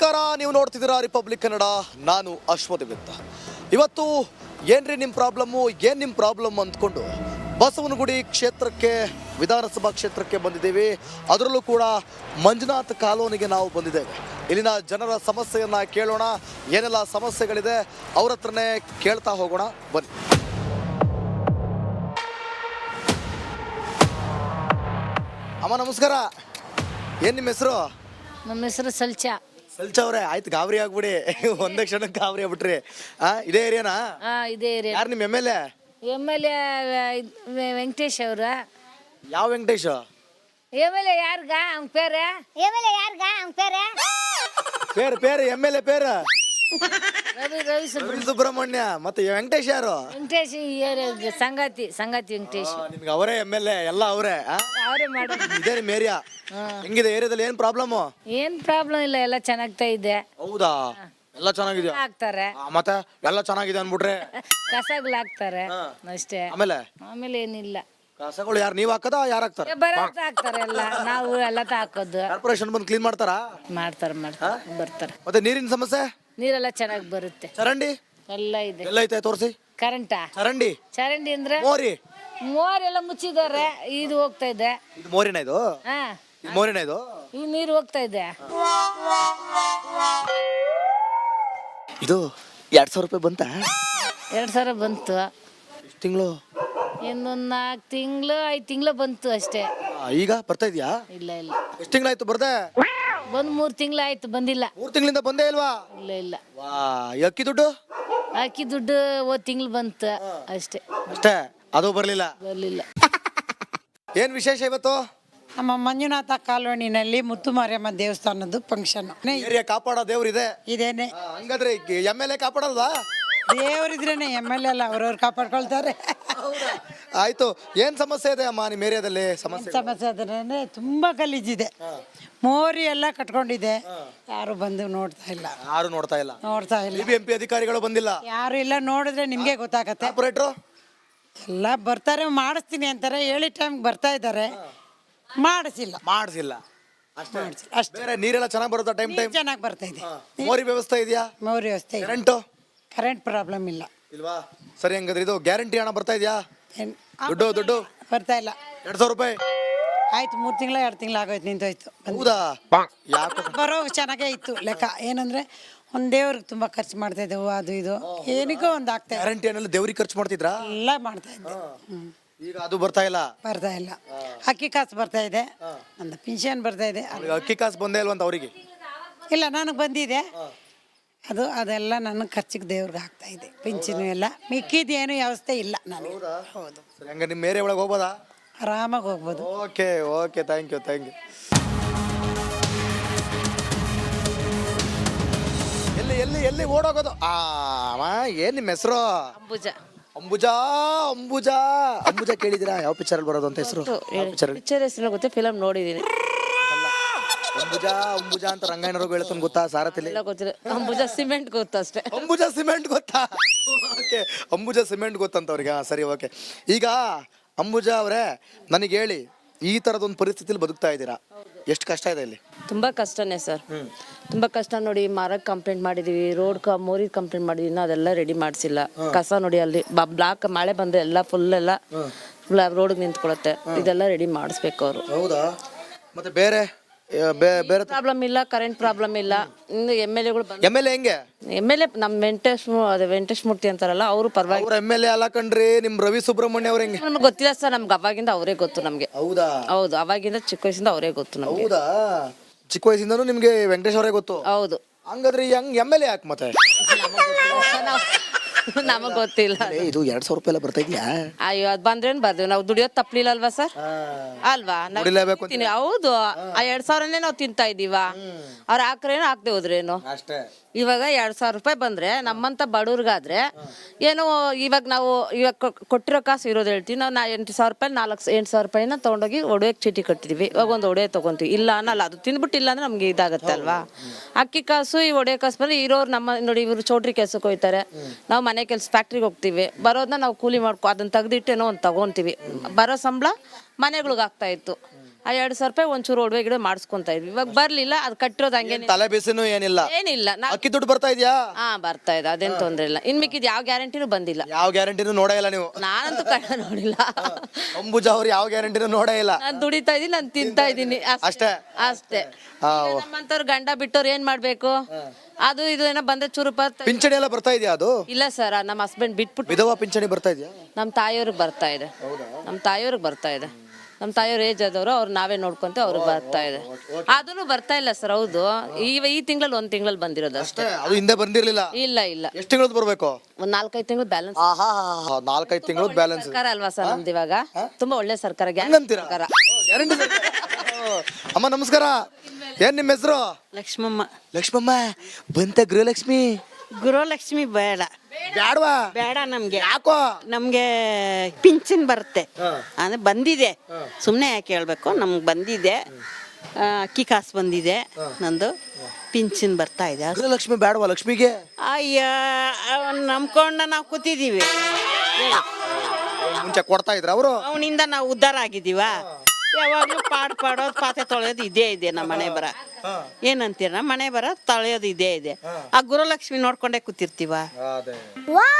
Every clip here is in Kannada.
ನಮಸ್ಕಾರ, ನೀವು ನೋಡ್ತಿದ್ದೀರಾ ರಿಪಬ್ಲಿಕ್ ಕನ್ನಡ ನಾನು ಅಶ್ವಥವಿತ್ತ ಇವತ್ತು ಏನ್ರಿ ನಿಮ್ಮ ಪ್ರಾಬ್ಲಮ್ಮು ಏನು ನಿಮ್ಮ ಪ್ರಾಬ್ಲಮ್ ಅಂದ್ಕೊಂಡು ಬಸವನಗುಡಿ ಕ್ಷೇತ್ರಕ್ಕೆ, ವಿಧಾನಸಭಾ ಕ್ಷೇತ್ರಕ್ಕೆ ಬಂದಿದ್ದೀವಿ. ಅದರಲ್ಲೂ ಕೂಡ ಮಂಜುನಾಥ್ ಕಾಲೋನಿಗೆ ನಾವು ಬಂದಿದ್ದೇವೆ. ಇಲ್ಲಿನ ಜನರ ಸಮಸ್ಯೆಯನ್ನು ಕೇಳೋಣ. ಏನೆಲ್ಲ ಸಮಸ್ಯೆಗಳಿದೆ, ಅವ್ರ ಹತ್ರನೇ ಕೇಳ್ತಾ ಹೋಗೋಣ. ಬನ್ನಿ. ಅಮ್ಮ, ನಮಸ್ಕಾರ. ಏನು ನಿಮ್ಮ ಹೆಸರು? ನಮ್ಮ ಹೆಸರು ಸಲ್ಚ. ಅವ್ರೆ ಆಯ್ತು ಗಾಬರಿ ಆಗ್ಬಿಡಿ. ಒಂದೇ ಕ್ಷಣಕ್ಕೆ ಗಾಬರಿ ಆಗ್ಬಿಟ್ರಿ. ಆ ಇದೇ ಏರಿಯಾನಾ? ಹಾ ಇದೇ ಏರಿಯಾ. ಯಾರು ನಿಮ್ಮ M L A? M L A Venkatesh ಅವ್ರ. ಯಾವ ವೆಂಕಟೇಶ್? ಎಂ ಎಲ್ ಎ ಯಾರ್ಗ? ಅವ್ನ ಪೇರ? ಎಮ್ಮೆಲೆ ಯಾರ್ಗ? ಅವ್ನ ಪೇರ? ಪೇರ್ ಪೇರು ಎಂ ಎಲ್ ಎ ಪೇರು. ರವಿ ರವಿ ಸುಬ್ರ ರವಿ ಸುಬ್ರಹ್ಮಣ್ಯ ಮತ್ತೆ ವೆಂಕಟೇಶ್ ಯಾರು? ವೆಂಕಟೇಶ್ ಈ ಸಂಗಾತಿ ಸಂಗಾತಿ ವೆಂಕಟೇಶ್. ನಿಮ್ಗೆ ಅವರೇ ಎಂ ಎಲ್ ಎ ಎಲ್ಲ ಅವರೇ ಅವರೇ ಮಾಡೋದು. ಇದೇ ನಿಮ್ಮ ಏರಿಯಾ ಹೆಂಗಿದೆ ಏರಿಯಾದಲ್ಲಿ ಏನ್ ಪ್ರಾಬ್ಲಮ್ ಏನ್ ಪ್ರಾಬ್ಲಮ್ ಇಲ್ಲ ಎಲ್ಲ ಚೆನ್ನಾಗ್ತಾ ಇದೆ. ಹೌದಾ? ಎಲ್ಲ ಚೆನ್ನಾಗಿದೆ ಹಾಕ್ತಾರೆ ಆ, ಮತ್ತೆ ಎಲ್ಲ ಚೆನ್ನಾಗಿದೆ ಅನ್ಬಿಟ್ರೆ ಕಸಗಳು ಹಾಕ್ತಾರೆ. ಅಷ್ಟೇ. ಆಮೇಲೆ? ಆಮೇಲೆ ಏನಿಲ್ಲ. ಕಸಗಳು ಯಾರು ನೀವು ಹಾಕದ ಯಾರು ಹಾಕ್ತಾರೆ? ಬರೋದ್ ಹಾಕ್ತಾರೆ ಎಲ್ಲ. ನಾವು ಎಲ್ಲ ಹಾಕೋದು. ಕಾರ್ಪೊರೇಷನ್ ಬಂದು ಕ್ಲೀನ್ ಮಾಡ್ತಾರಾ? ಮಾಡ್ತಾರೆ ಮಾಡ್ತಾರೆ. ಬರ್ತಾರೆ. ಮತ್ತೆ ನೀರಿನ ಸಮಸ್ಯೆ? ನೀರೆಲ್ಲ ಚೆನ್ನಾಗಿ ಬರುತ್ತೆ. ಚರಂಡಿ? ಎಲ್ಲ ಇದೆ. ಎಲ್ಲ ಐತೆ ತೋರಿಸಿ. ಕರೆಂಟ? ಚರಂಡಿ? ಚರಂಡಿ ಅಂದ್ರೆ ಮೋರಿ. ಮೋರೆಲ್ಲ ಮುಚ್ಚಿದ್ದಾರೆ ಇದು ಹೋಗ್ತಾ ಇದೆ. ಇದು ಮೋರಿನ ಇದು? ಹಾ. ಇದು ಮೋರಿನ ಇದು? ಈ ನೀರು ಹೋಗ್ತಾ ಇದೆ. ಇದು ಎರಡ್ ಸಾವಿರ ರೂಪಾಯಿ ಬಂತ? ಎರಡ್ ಸಾವಿರ ಬಂತು. ಎಷ್ಟು ತಿಂಗಳು? ಇನ್ನೊಂದು ನಾಲ್ಕು ತಿಂಗಳು ಐದು ತಿಂಗಳು ಬಂತು ಅಷ್ಟೇ. ಈಗ ಬರ್ತಾ ಇದೆಯಾ? ಇಲ್ಲ ಇಲ್ಲ. ಎಷ್ಟು ತಿಂಗಳಾಯ್ತು ಬರ್ದೆ? ಬಂದು ಮೂರು ತಿಂಗಳು ಆಯ್ತು ಬಂದಿಲ್ಲ. ಮೂರು ತಿಂಗಳಿಂದ ಬಂದೇ ಇಲ್ವಾ? ಇಲ್ಲ ಇಲ್ಲ. ವಾ ಈ ಅಕ್ಕಿ ದುಡ್ಡು? ಅಕ್ಕಿ ದುಡ್ಡು ಹೋದ್ ತಿಂಗಳು ಬಂತು ಅಷ್ಟೇ. ಅಷ್ಟೇ? ಅದು ಬರ್ಲಿಲ್ಲ? ಬರಲಿಲ್ಲ. ಏನ್ ವಿಶೇಷ ಇವತ್ತು? ನಮ್ಮ ಮಂಜುನಾಥ ಕಾಲೋನಿನಲ್ಲಿ ಮುತ್ತು ಮಾರಿಯಮ್ಮ ದೇವಸ್ಥಾನದ್ದು ಫಂಕ್ಷನ್ ಏರಿಯಾ ಕಾಪಾಡೋ ದೇವ್ರಿದೆ? ಇದೇನೆ. ಆ, ಹಂಗಾದ್ರೆ ಎಂ ಎಲ್ ಎ ಕಾಪಾಡಲ್ವಾ? ದೇವರಿದ್ರೇನೆ ಎಂ ಎಲ್ ಎಲ್ಲ ಅವ್ರವ್ರು ಕಾಪಾಡ್ಕೊಳ್ತಾರೆ. ಆಯ್ತು. ಏನ್ ಸಮಸ್ಯೆ ಇದೆ ಅಮ್ಮ ನಿಮ್ಮ ಏರಿಯಾದಲ್ಲಿ? ಸಮಸ್ಯೆ ಸಮಸ್ಯೆ ಆದ್ರೆ ತುಂಬಾ ಗಲೀಜಿದೆ ಮೋರಿ ಎಲ್ಲ ಕಟ್ಕೊಂಡಿದೆ. ಯಾರು ಬಂದು ನೋಡ್ತಾ ಇಲ್ಲ. ಯಾರು ನೋಡ್ತಾ ಇಲ್ಲ? ನೋಡ್ತಾ ಇಲ್ಲ. ಬಿ ಎಂ ಪಿ ಅಧಿಕಾರಿಗಳು ಬಂದಿಲ್ಲ? ಯಾರು ಇಲ್ಲ ನೋಡಿದ್ರೆ ನಿಮ್ಗೆ ಗೊತ್ತಾಗತ್ತೆ. ಕಾರ್ಪೊರೇಟ್ರು ಎಲ್ಲ ಬರ್ತಾರೆ ಮಾಡಿಸ್ತೀನಿ ಅಂತಾರೆ ಹೇಳಿ ಟೈಮ್ ಬರ್ತಾ ಇದ್ದಾರೆ. ಮಾಡಿಸಿಲ್ಲ. ಮಾಡಿಸಿಲ್ಲ. ಅಷ್ಟೇ. ಅಷ್ಟೇ. ಬೇರೆ ನೀರೆಲ್ಲ ಚೆನ್ನಾಗಿ ಬರುತ್ತಾ ಟೈಮ್ ಟೈಮ್ ಚೆನ್ನಾಗಿ ಬರ್ತಾ ಇದೆ. ಮೋರಿ ವ್ಯವಸ್ಥೆ ಇದೆಯಾ? ಮೋರಿ ವ್ಯವಸ್ಥೆ ಇದೆ ಕರೆಂಟು ಕರೆಂಟ್ ಪ್ರಾಬ್ಲಮ್ ಇಲ್ಲ. ಇಲ್ವಾ? ಸರಿ ಹಂಗಾದ್ರೆ ಇದು ಗ್ಯಾರಂಟಿ ಹಣ ಬರ್ತಾ ಇದೆಯಾ? ಏನ್- ದುಡ್ಡು ದುಡ್ಡು? ಬರ್ತಾ ಇಲ್ಲ. ಎರಡು ಸಾವಿರ ರೂಪಾಯಿ? ಆಯ್ತು ಮೂರು ತಿಂಗಳ ಎರಡು ತಿಂಗಳು ಆಗೋಯ್ತು ನಿಂತೋಯ್ತು ಹೌದಾ? ಯಾಕೆ ಬರೋ ಚೆನ್ನಾಗೇ ಇತ್ತು. ಲೆಕ್ಕ ಏನಂದ್ರೆ ಒಂದ್ ದೇವ್ರಿಗೆ ತುಂಬಾ ಖರ್ಚು ಮಾಡ್ತಾ ಇದ್ದೆವು ಅದು ಇದು. ಏನಿಗೋ ಒಂದು ಆಗ್ತಾ ಗ್ಯಾರಂಟಿ ದೇವ್ರಿಗೆ ಖರ್ಚು ಮಾಡ್ತಿದ್ರಾ? ಎಲ್ಲ ಮಾಡ್ತಾ ಇದ್ದೆ. ಹ್ಮ್. ಈಗ ಅದು ಬರ್ತಾ ಇಲ್ಲ? ಬರ್ತಾ ಇಲ್ಲ. ಅಕ್ಕಿ ಕಾಸು ಬರ್ತಾ ಇದೆ. ಒಂದು ಪಿನ್ಷನ್ ಬರ್ತಾ ಇದೆ. ಅದು- ಅಕ್ಕಿ ಕಾಸು ಬಂದೇ ಇಲ್ವಂತ ಅವರಿಗೆ? ಇಲ್ಲ ನನಗೆ ಬಂದಿದೆ. ಅದು ಅದೆಲ್ಲ ನನ್ನ ಖರ್ಚಿಗೆ ದೇವ್ರಿಗೆ ಆಗ್ತಾ ಇದೆ. ಪಿಂಚನು ಎಲ್ಲ. ಮಿಕ್ಕಿದೇನು ವ್ಯವಸ್ಥೆ ಇಲ್ಲ ನನಗೆ. ಹೌದು? ಹಂಗ ನಿಮ್ಮ ಮೇರೆ ಒಳಗೆ ಹೋಗ್ಬೋದಾ? ಆರಾಮಾಗಿ ಹೋಗ್ಬೋದು. Okay okay thank you thank you ಎಲ್ಲಿ ಎಲ್ಲಿ ಎಲ್ಲಿ ಓಡೋಗೋದು? ಆ ಅಮ್ಮ ಏನ್ ನಿಮ್ಮ ಹೆಸರು? ಅಂಬುಜ. ಅಂಬುಜಾ ಅಂಬುಜಾ. ಅಂಬುಜಾ ಕೇಳಿದಿರಾ ಯಾವ ಪಿಕ್ಚರ್ ಬರೋದು ಅಂತ ಹೆಸರು? ಪಿಕ್ಚರ್ ಪಿಕ್ಚರ್ ಹೆಸರು ಗೊತ್ತೆ ಫಿಲಮ್ ನೋಡಿದೀನಿ. ಅಂಬುಜಾ ಅಂಬುಜಾ ಅಂತ ರಂಗಾಯಣರು ಹೇಳ್ತಾನೆ ಗೊತ್ತಾ ಸಾರಥಿಲಿ? ಎಲ್ಲ ಗೊತ್ತಿಲ್ಲ ಅಂಬುಜ ಸಿಮೆಂಟ್ ಗೊತ್ತಾ ಅಷ್ಟೇ. ಅಂಬುಜಾ ಸಿಮೆಂಟ್ ಗೊತ್ತಾ? ಓಕೆ ಅಂಬುಜಾ ಸಿಮೆಂಟ್ ಗೊತ್ತಂತ ಅವ್ರಿಗೆ. ಹಾ, ಸರಿ ಓಕೆ. ಈಗ ಅಂಬುಜಾ ಅವರೇ ನನಗೆ ಹೇಳಿ ಈ ಥರದೊಂದು ಪರಿಸ್ಥಿತಿಲಿ ಬದುಕ್ತಾ ಇದ್ದೀರಾ? ಎಷ್ಟು ಕಷ್ಟ ಇದೆ ಇಲ್ಲಿ? ತುಂಬಾ ಕಷ್ಟನೇ ಸರ್. ತುಂಬಾ ಕಷ್ಟ ನೋಡಿ ಮರಕ್ಕೆ ಕಂಪ್ಲೇಂಟ್ ಮಾಡಿದೀವಿ ರೋಡ್ ಮೋರಿ ಕಂಪ್ಲೇಂಟ್ ಮಾಡಿದೀವಿ ಇನ್ನೂ ಅದೆಲ್ಲ ರೆಡಿ ಮಾಡಿಸಿಲ್ಲ. ಕಸ ನೋಡಿ ಅಲ್ಲಿ ಬ್ಲಾಕ್ ಮಳೆ ಬಂದ್ರೆ ಎಲ್ಲ ಫುಲ್ ಎಲ್ಲ ರೋಡ್ ನಿಂತ್ಕೊಳತ್ತೆ. ಇದೆಲ್ಲ ರೆಡಿ ಮಾಡಿಸ್ಬೇಕು ಅವರು. ಹೌದಾ? ಮತ್ತೆ ಬೇರೆ? ಬೇ- ಬೇರೆ ಪ್ರಾಬ್ಲಮ್ ಇಲ್ಲ ಕರೆಂಟ್ ಪ್ರಾಬ್ಲಮ್ ಇಲ್ಲ. ಇನ್ನು ಎಂ ಎಲ್ ಎಗಳು ಎಂ ಎಲ್ ಎ ಹೆಂಗೆ? ಎಂ ಎಲ್ ಎ ನಮ್ಮ ವೆಂಕಟೇಶ್ ಮೂ- ಅದೇ ವೆಂಕಟೇಶ್ ಮೂರ್ತಿ ಅಂತಾರಲ್ಲ ಅವರು ಪರವಾಗಿ ಅವ್ರ ಎಂ ಎಲ್ ಎ ಅಲ್ಲ ಕಣ್ರಿ ನಿಮ್ ರವಿ ಸುಬ್ರಹ್ಮಣ್ಯ ಅವ್ರ ಹೆಂಗೆ? ನಮ್ಗೆ ಗೊತ್ತಿಲ್ಲ ಸರ್ ನಮ್ಗೆ ಅವಾಗಿಂದ ಅವರೇ ಗೊತ್ತು ನಮಗೆ. ಹೌದಾ? ಹೌದು ಅವಾಗಿಂದ ಚಿಕ್ಕ ವಯಸ್ಸಿಂದ ಅವರೇ ಗೊತ್ತು ನಮಗೆ. ಹೌದಾ? ಚಿಕ್ಕ ವಯಸ್ಸಿಂದನೂ ನಿಮ್ಗೆ ವೆಂಕಟೇಶ್ ಅವರೇ ಗೊತ್ತು? ಹೌದು. ಹಂಗಾದ್ರೆ ಹೆಂಗ್ ಎಂ ಎಲ್ ಎ ಯಾಕೆ ಮತ್ತೆ? ನಮಗ್ ಗೊತ್ತಿಲ್ಲ ಏ, ಇದು ಎರಡ್ ಸಾವಿರ ರೂಪಾಯಿ ಎಲ್ಲ ಬರ್ತಾ ಇದೆಯಾ? ಅಯ್ಯೋ ಅದ್ ಬಂದ್ರೇನ್ ಬರ್ದೇವ್ ನಾವು ದುಡಿಯೋದ್ ತಪ್ಪಲಿಲ್ಲ ಅಲ್ವಾ ಸರ್ ಅಲ್ವಾ? ನಾವ್ ದುಡಿಲೇಬೇಕು ಹೌದು. ಆ ಎರಡ್ ಸಾವಿರನೇ ನಾವು ತಿಂತಾ ಇದೀವ ಅವ್ರ ಹಾಕ್ರೇನು ಹಾಕ್ದೆ ಹೋದ್ರೇನು? ಅಷ್ಟೇ. ಇವಾಗ ಎರಡ್ ಸಾವಿರ ರೂಪಾಯಿ ಬಂದ್ರೆ ನಮ್ಮಂತ ಬಡವ್ರಿಗಾದ್ರೆ ಏನೋ ಇವಾಗ ನಾವು ಇವಾಗ ಕೊ- ಕೊಟ್ಟಿರೋ ಕಾಸು ಇರೋದು ಹೇಳ್ತೀವಿ. ನಾವು ನಾ ಎಂಟು ಸಾವಿರ ರೂಪಾಯಿ ನಾಲ್ಕು ಎಂಟು ಸಾವಿರ ರೂಪಾಯಿನ ತೊಗೊಂಡೋಗಿ ಒಡೆಯಕ್ಕೆ ಚೀಟಿ ಕಟ್ಟಿದೀವಿ ಇವಾಗ ಒಂದು ಒಡೆ ತೊಗೊಂತೀವಿ. ಇಲ್ಲ ಅನ್ನಲ್ಲ ಅದು ತಿಂದ್ಬಿಟ್ಟು ಇಲ್ಲ ಅಂದ್ರೆ ನಮ್ಗೆ ಇದಾಗತ್ತೆ ಅಲ್ವಾ ಅಕ್ಕಿ ಕಾಸು ಈ ಒಡೆ ಕಾಸು ಬಂದ್ರೆ ಇರೋರು ನಮ್ಮ ನೋಡಿ ಇವರು ಚೌಟ್ರಿ ಕೆಲ್ಸಕ್ಕೆ ಹೋಯ್ತಾರೆ. ನಾವು ಮನೆ ಕೆಲಸ ಫ್ಯಾಕ್ಟ್ರಿಗೆ ಹೋಗ್ತೀವಿ ಬರೋದನ್ನ ನಾವು ಕೂಲಿ ಮಾಡ್ಕೊ ಅದನ್ನ ತೆಗೆದಿಟ್ಟೇನೋ ಒಂದು ತಗೊಂತೀವಿ. ಬರೋ ಸಂಬಳ ಮನೆಗಳಿಗೆ ಆಗ್ತಾ ಇತ್ತು. ಆ ಎರಡು ಸಾವಿರ ರೂಪಾಯಿ ಒಂಚೂರು ಒಡವೆ ಗಿಡ ಮಾಡಿಸ್ಕೊಂತ ಇದ್ವಿ. ಇವಾಗ ಬರ್ಲಿಲ್ಲ ಅದು ಕಟ್ಟಿರೋದು ಹಂಗೆ ತಲೆ ಬಿಸಿನೂ ಏನಿಲ್ಲ. ಏನಿಲ್ಲ. ನಾವು ಅಕ್ಕಿ ದುಡ್ಡು ಬರ್ತಾ ಇದೆಯಾ? ಹಾ ಬರ್ತಾ ಇದೆ. ಅದೇನ್ ತೊಂದ್ರೆ ಇಲ್ಲ. ಇನ್ ಮಿಕ್ಕಿದ್ ಯಾವ ಗ್ಯಾರಂಟಿನೂ ಬಂದಿಲ್ಲ. ಯಾವ ಗ್ಯಾರಂಟಿನೂ ನೋಡೇ ಇಲ್ಲ ನೀವು. ನಾನಂತೂ ಕಣ್ಣ ನೋಡಿಲ್ಲ. ಅಂಬುಜ ಅವ್ರು ಯಾವ ಗ್ಯಾರಂಟಿನೂ ನೋಡೇ ಇಲ್ಲ. ನಾನ್ ದುಡಿತಾ ಇದೀನಿ ನಾನು ತಿಂತಾ ಇದೀನಿ ಅಷ್ಟೇ? ಅಷ್ಟೇ. ಆ, ನಮ್ಮಂತವ್ರು ಗಂಡ ಬಿಟ್ಟವ್ರು ಏನ್ ಮಾಡ್ಬೇಕು? ಅದು ಇದು ಏನೋ ಬಂದ ಚೂರು ಪಿಂಚಣಿ ಎಲ್ಲ ಬರ್ತಾ ಇದೆಯಾ ಅದು? ಇಲ್ಲ ಸರ್ ನಮ್ಮ ಹಸ್ಬೆಂಡ್ ಬಿಟ್ಬಿಟ್ಟು ವಿಧವಾ ಪಿಂಚಣಿ ಬರ್ತಾ ಇದೆಯಾ? ನಮ್ಮ ತಾಯಿಯವ್ರಿಗೆ ಬರ್ತಾ ಇದೆ. ನಮ್ಮ ತಾಯಿಯವ್ರಿಗೆ ಬರ್ತಾ ಇದೆ. ನಮ್ಮ ತಾಯಿಯವ್ರ ಏಜ್ ಆದವರು ಅವ್ರು ನಾವೇ ನೋಡ್ಕೊಂತ ಅವ್ರಿಗೆ ಬರ್ತಾ ಇದೆ. ಅದನ್ನು ಬರ್ತಾ ಇಲ್ಲ ಸರ್ ಹೌದು. ಈ ಈ ತಿಂಗಳಲ್ಲಿ ಒಂದ್ ತಿಂಗಳಲ್ಲಿ ಬಂದಿರೋದು ಅಷ್ಟೇ ಅದು ಹಿಂದೆ ಬಂದಿರ್ಲಿಲ್ಲ. ಇಲ್ಲ ಇಲ್ಲ. ಎಷ್ಟು ತಿಂಗಳದ್ದು ಬರಬೇಕು? ಒಂದ್ ನಾಲ್ಕೈದು ತಿಂಗಳು ಬ್ಯಾಲೆನ್ಸ್ ಆಹಾ ನಾಲ್ಕೈದು ತಿಂಗಳು ಬ್ಯಾಲೆನ್ಸ್ ಸರ್ಕಾರ ಅಲ್ವಾ ಸರ್ ನಮ್ದು ಇವಾಗ? ತುಂಬಾ ಒಳ್ಳೆ ಸರ್ಕಾರ ಗ್ಯಾರಂಟಿ ಹಂಗಂತೀರಾ? ಸರ್ಕಾರ. ಗ್ಯಾರಂಟಿ ಅಮ್ಮ ನಮಸ್ಕಾರ. ಏನ್ ನಿಮ್ಮ ಹೆಸರು? ಲಕ್ಷ್ಮಮ್ಮ. ಲಕ್ಷ್ಮಮ್ಮ ಬಂತ ಗೃಹಲಕ್ಷ್ಮಿ? ಗೃಹಲಕ್ಷ್ಮಿ ಬೇಡ. ಬ್ಯಾಡ್ವಾ? ಬೇಡ ನಮ್ಗೆ. ಯಾಕೋ? ನಮ್ಗೆ ಪಿಂಚನ್ ಬರುತ್ತೆ. ಅಂದ್ರೆ ಬಂದಿದೆ. ಸುಮ್ಮನೆ ಯಾಕೆ ಹೇಳ್ಬೇಕು? ನಮ್ಗೆ ಬಂದಿದೆ. ಆ, ಅಕ್ಕಿ ಕಾಸು ಬಂದಿದೆ. ನಂದು ಪಿಂಚಿನ್ ಬರ್ತಾ ಇದೆ. ಲಕ್ಷ್ಮಿ ಬೇಡವ ಲಕ್ಷ್ಮಿಗೆ? ಅಯ್ಯ ಅವ್ನ್ ನಂಬ್ಕೊಂಡ ನಾವು ಕೂತಿದ್ದೀವಿ ಮುಂಚೆ ಕೊಡ್ತಾ ಇದ್ರ ಅವರು? ಅವನಿಂದ ನಾವು ಉದ್ಧಾರ ಆಗಿದ್ದೀವ? ಯಾವಾಗಲೂ ಪಾಡ್ ಪಾಡೋದು ಪಾತ್ರೆ ತೊಳೆಯೋದು ಇದೇ ಇದೆ ನಮ್ಮ ಮನೆ ಬರ. ಏನಂತೀರ ನಮ್ಮ ಮನೆ ಬರ ತೊಳೆಯೋದು ಇದೇ ಇದೆ. ಆ ಗುರುಲಕ್ಷ್ಮಿ ನೋಡ್ಕೊಂಡೇ ಕೂತಿರ್ತೀವ? ಮೋರ್